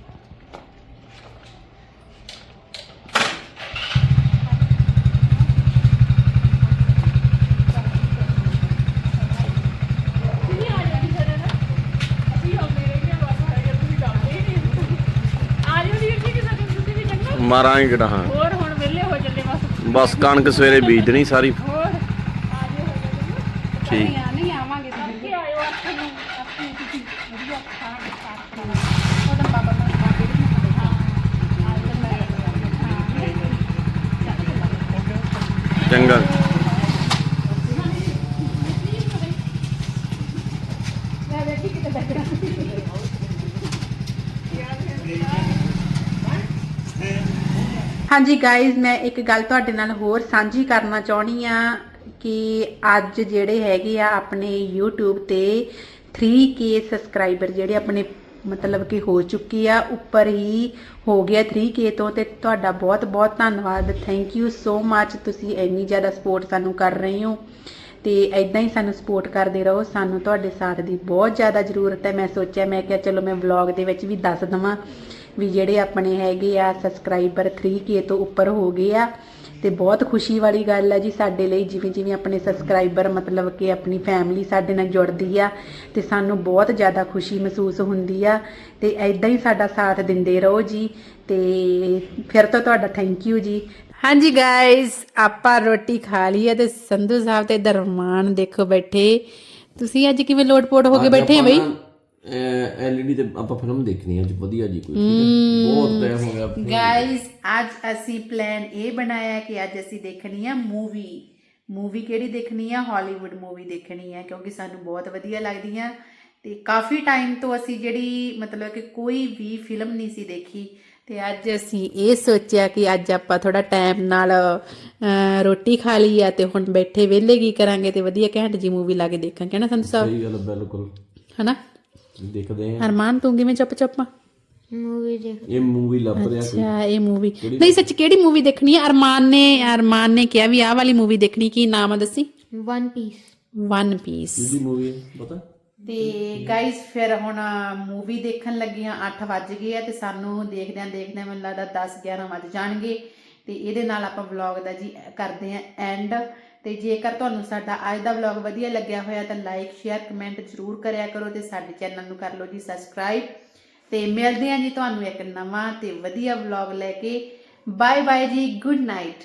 ਮਾਰਾਂਗੇ ਕਿਹੜਾ ਹਾਂ। ਹੋਰ ਹੁਣ ਵਿਹਲੇ ਹੋ ਚੱਲੇ ਬਸ। ਬਸ ਕਣਕ ਸਵੇਰੇ ਬੀਜਣੀ ਸਾਰੀ। ਹੋਰ ਆ ਜਿਓ ਠੀਕ ਨਹੀਂ ਆਵਾਂਗੇ ਅੱਗੇ ਆਇਓ ਅੱਠ ਨੂੰ ਆਪਣੀ ਤੁਸੀਂ ਵਧੀਆ ਖਾਣ ਸਟਾਰਟ ਕਰੋ ਉਹਦਾ ਬਾਬਾ ਨੂੰ ਬਾਬੇ ਚੰਗਾ ਹਾਂਜੀ ਗਾਇਜ਼ ਮੈਂ ਇੱਕ ਗੱਲ ਤੁਹਾਡੇ ਨਾਲ ਹੋਰ ਸਾਂਝੀ ਕਰਨਾ ਚਾਹਣੀ ਆ ਕਿ ਅੱਜ ਜਿਹੜੇ ਹੈਗੇ ਆ ਆਪਣੇ YouTube ਤੇ 3k ਸਬਸਕ੍ਰਾਈਬਰ ਜਿਹੜੇ ਆਪਣੇ ਮਤਲਬ ਕਿ ਹੋ ਚੁੱਕੀ ਆ, ਉੱਪਰ ਹੀ ਹੋ ਗਿਆ 3k ਤੋਂ ਤੇ ਤੁਹਾਡਾ ਬਹੁਤ ਬਹੁਤ ਧੰਨਵਾਦ। ਥੈਂਕ ਯੂ ਸੋ ਮੱਚ ਤੁਸੀਂ ਇੰਨੀ ਜ਼ਿਆਦਾ ਸਪੋਰਟ ਸਾਨੂੰ ਕਰ ਰਹੇ ਹੋ ਤੇ ਐਦਾਂ ਹੀ ਸਾਨੂੰ ਸਪੋਰਟ ਕਰਦੇ ਰਹੋ, ਸਾਨੂੰ ਤੁਹਾਡੇ ਸਾਥ ਦੀ ਬਹੁਤ ਜ਼ਿਆਦਾ ਜ਼ਰੂਰਤ ਹੈ। ਮੈਂ ਸੋਚਿਆ, ਮੈਂ ਕਿਹਾ ਚਲੋ ਮੈਂ ਵਲੌਗ ਦੇ ਵਿੱਚ ਵੀ ਦੱਸ ਦਵਾਂ। ਵੀ ਜਿਹੜੇ ਆਪਣੇ ਹੈਗੇ ਆ ਸਬਸਕ੍ਰਾਈਬਰ 3k ਤੋਂ ਉੱਪਰ ਹੋ ਗਏ ਆ ਤੇ ਬਹੁਤ ਖੁਸ਼ੀ ਵਾਲੀ ਗੱਲ ਹੈ ਜੀ ਸਾਡੇ ਲਈ ਜਿਵੇਂ ਜਿਵੇਂ ਆਪਣੇ ਸਬਸਕ੍ਰਾਈਬਰ ਮਤਲਬ ਕਿ ਆਪਣੀ ਫੈਮਿਲੀ ਸਾਡੇ ਨਾਲ ਜੁੜਦੀ ਆ ਤੇ ਸਾਨੂੰ ਬਹੁਤ ਜ਼ਿਆਦਾ ਖੁਸ਼ੀ ਮਹਿਸੂਸ ਹੁੰਦੀ ਆ ਤੇ ਐਦਾਂ ਹੀ ਸਾਡਾ ਸਾਥ ਦਿੰਦੇ ਰਹੋ ਜੀ ਤੇ ਫਿਰ ਤੋਂ ਤੁਹਾਡਾ ਥੈਂਕ ਯੂ ਜੀ। ਹਾਂਜੀ ਗਾਇਸ ਆਪਾਂ ਰੋਟੀ ਖਾ ਲਈ ਹੈ ਤੇ ਸੰਧੂ ਸਾਹਿਬ ਤੇ ਦਰਮਾਨ ਦੇਖੋ ਬੈਠੇ। ਤੁਸੀਂ ਅੱਜ ਕਿਵੇਂ ਲੋਟਪੋਟ ਹੋ ਕੇ ਬੈਠੇ ਆ ਬਈ? ਐਲਈਡੀ ਤੇ ਆਪਾਂ ਫਿਲਮ ਦੇਖਣੀ ਅੱਜ ਵਧੀਆ ਜੀ ਕੋਈ ਠੀਕ ਹੈ? ਬਹੁਤ ਟਾਈਮ ਹੋ ਗਿਆ ਗਾਇਸ ਅੱਜ ਅਸੀਂ ਪਲਾਨ ਇਹ ਬਣਾਇਆ ਕਿ ਅੱਜ ਅਸੀਂ ਦੇਖਣੀ ਆ ਮੂਵੀ ਮੂਵੀ ਕਿਹੜੀ ਦੇਖਣੀ ਆ? ਹਾਲੀਵੁੱਡ ਮੂਵੀ ਦੇਖਣੀ ਆ ਕਿਉਂਕਿ ਸਾਨੂੰ ਬਹੁਤ ਵਧੀਆ ਲੱਗਦੀਆਂ ਤੇ ਕਾਫੀ ਟਾਈਮ ਤੋਂ ਅਸੀਂ ਜਿਹੜੀ ਮਤਲਬ ਕਿ ਕੋਈ ਵੀ ਫਿਲਮ ਨਹੀਂ ਸੀ ਦੇਖੀ। ਤੇ ਅੱਜ ਅਸੀਂ ਇਹ ਸੋਚਿਆ ਕਿ ਅੱਜ ਆਪਾਂ ਥੋੜਾ ਟਾਈਮ ਨਾਲ ਰੋਟੀ ਖਾ ਲਈ ਆ ਤੇ ਹੁਣ ਬੈਠੇ ਵਿਹਲੇ ਕੀ ਕਰਾਂਗੇ ਤੇ ਵਧੀਆ ਘੈਂਟ ਜੀ ਮੂਵੀ ਲਾ ਕੇ ਦੇਖਾਂਗੇ ਨਾ ਸੰਧੂ ਸਾਹਿਬ? ਸਹੀ ਗੱਲ ਬਿਲਕੁਲ। ਹਨਾ? ਦੇਖਦੇ ਆ। ਅਰਮਾਨ ਤੂੰ ਕਿਵੇਂ ਚੁੱਪ ਚੁੱਪ? ਮੂਵੀ ਦੇਖ। ਇਹ ਮੂਵੀ ਲੱਭ ਰਿਹਾ ਕੋਈ? ਅੱਛਾ ਇਹ ਮੂਵੀ ਨਹੀਂ ਸੱਚ ਕਿਹੜੀ ਮੂਵੀ ਦੇਖਣੀ ਹੈ ਅਰਮਾਨ ਨੇ ਅਰਮਾਨ ਨੇ ਕਿਹਾ ਵੀ ਆਹ ਵਾਲੀ ਮੂਵੀ ਦੇਖਣੀ ਕੀ ਨਾਮ ਆ ਦੱਸੀ? ਵਨ ਪੀਸ ਵਨ ਪੀਸ ਕਿਹਦੀ ਮੂਵੀ ਹੈ ਪਤਾ? ਤੇ ਗਾਇਸ ਫਿਰ ਹੁਣ ਮੂਵੀ ਦੇਖਣ ਲੱਗੀਆਂ 8 ਵੱਜ ਗਏ ਆ ਤੇ ਸਾਨੂੰ ਦੇਖਦਿਆਂ ਦੇਖਦਿਆਂ ਮੈਨੂੰ ਲੱਗਦਾ 10 11 ਵੱਜ ਜਾਣਗੇ। ਤੇ ਇਹਦੇ ਨਾਲ ਆਪਾਂ ਵਲੌਗ ਦਾ ਜੀ ਕਰਦੇ ਆਂ ਐਂਡ ਤੇ ਜੇਕਰ ਤੁਹਾਨੂੰ ਸਾਡਾ ਅੱਜ ਦਾ ਵਲੌਗ ਵਧੀਆ ਲੱਗਿਆ ਹੋਇਆ ਤਾਂ ਲਾਈਕ ਸ਼ੇਅਰ ਕਮੈਂਟ ਜ਼ਰੂਰ ਕਰਿਆ ਕਰੋ ਤੇ ਸਾਡੇ ਚੈਨਲ ਨੂੰ ਕਰ ਲਓ ਜੀ ਸਬਸਕ੍ਰਾਈਬ ਤੇ ਮਿਲਦੇ ਹਾਂ ਜੀ ਤੁਹਾਨੂੰ ਇੱਕ ਨਵਾਂ ਤੇ ਵਧੀਆ ਵਲੌਗ ਲੈ ਕੇ। ਬਾਏ ਬਾਏ ਜੀ ਗੁੱਡ ਨਾਈਟ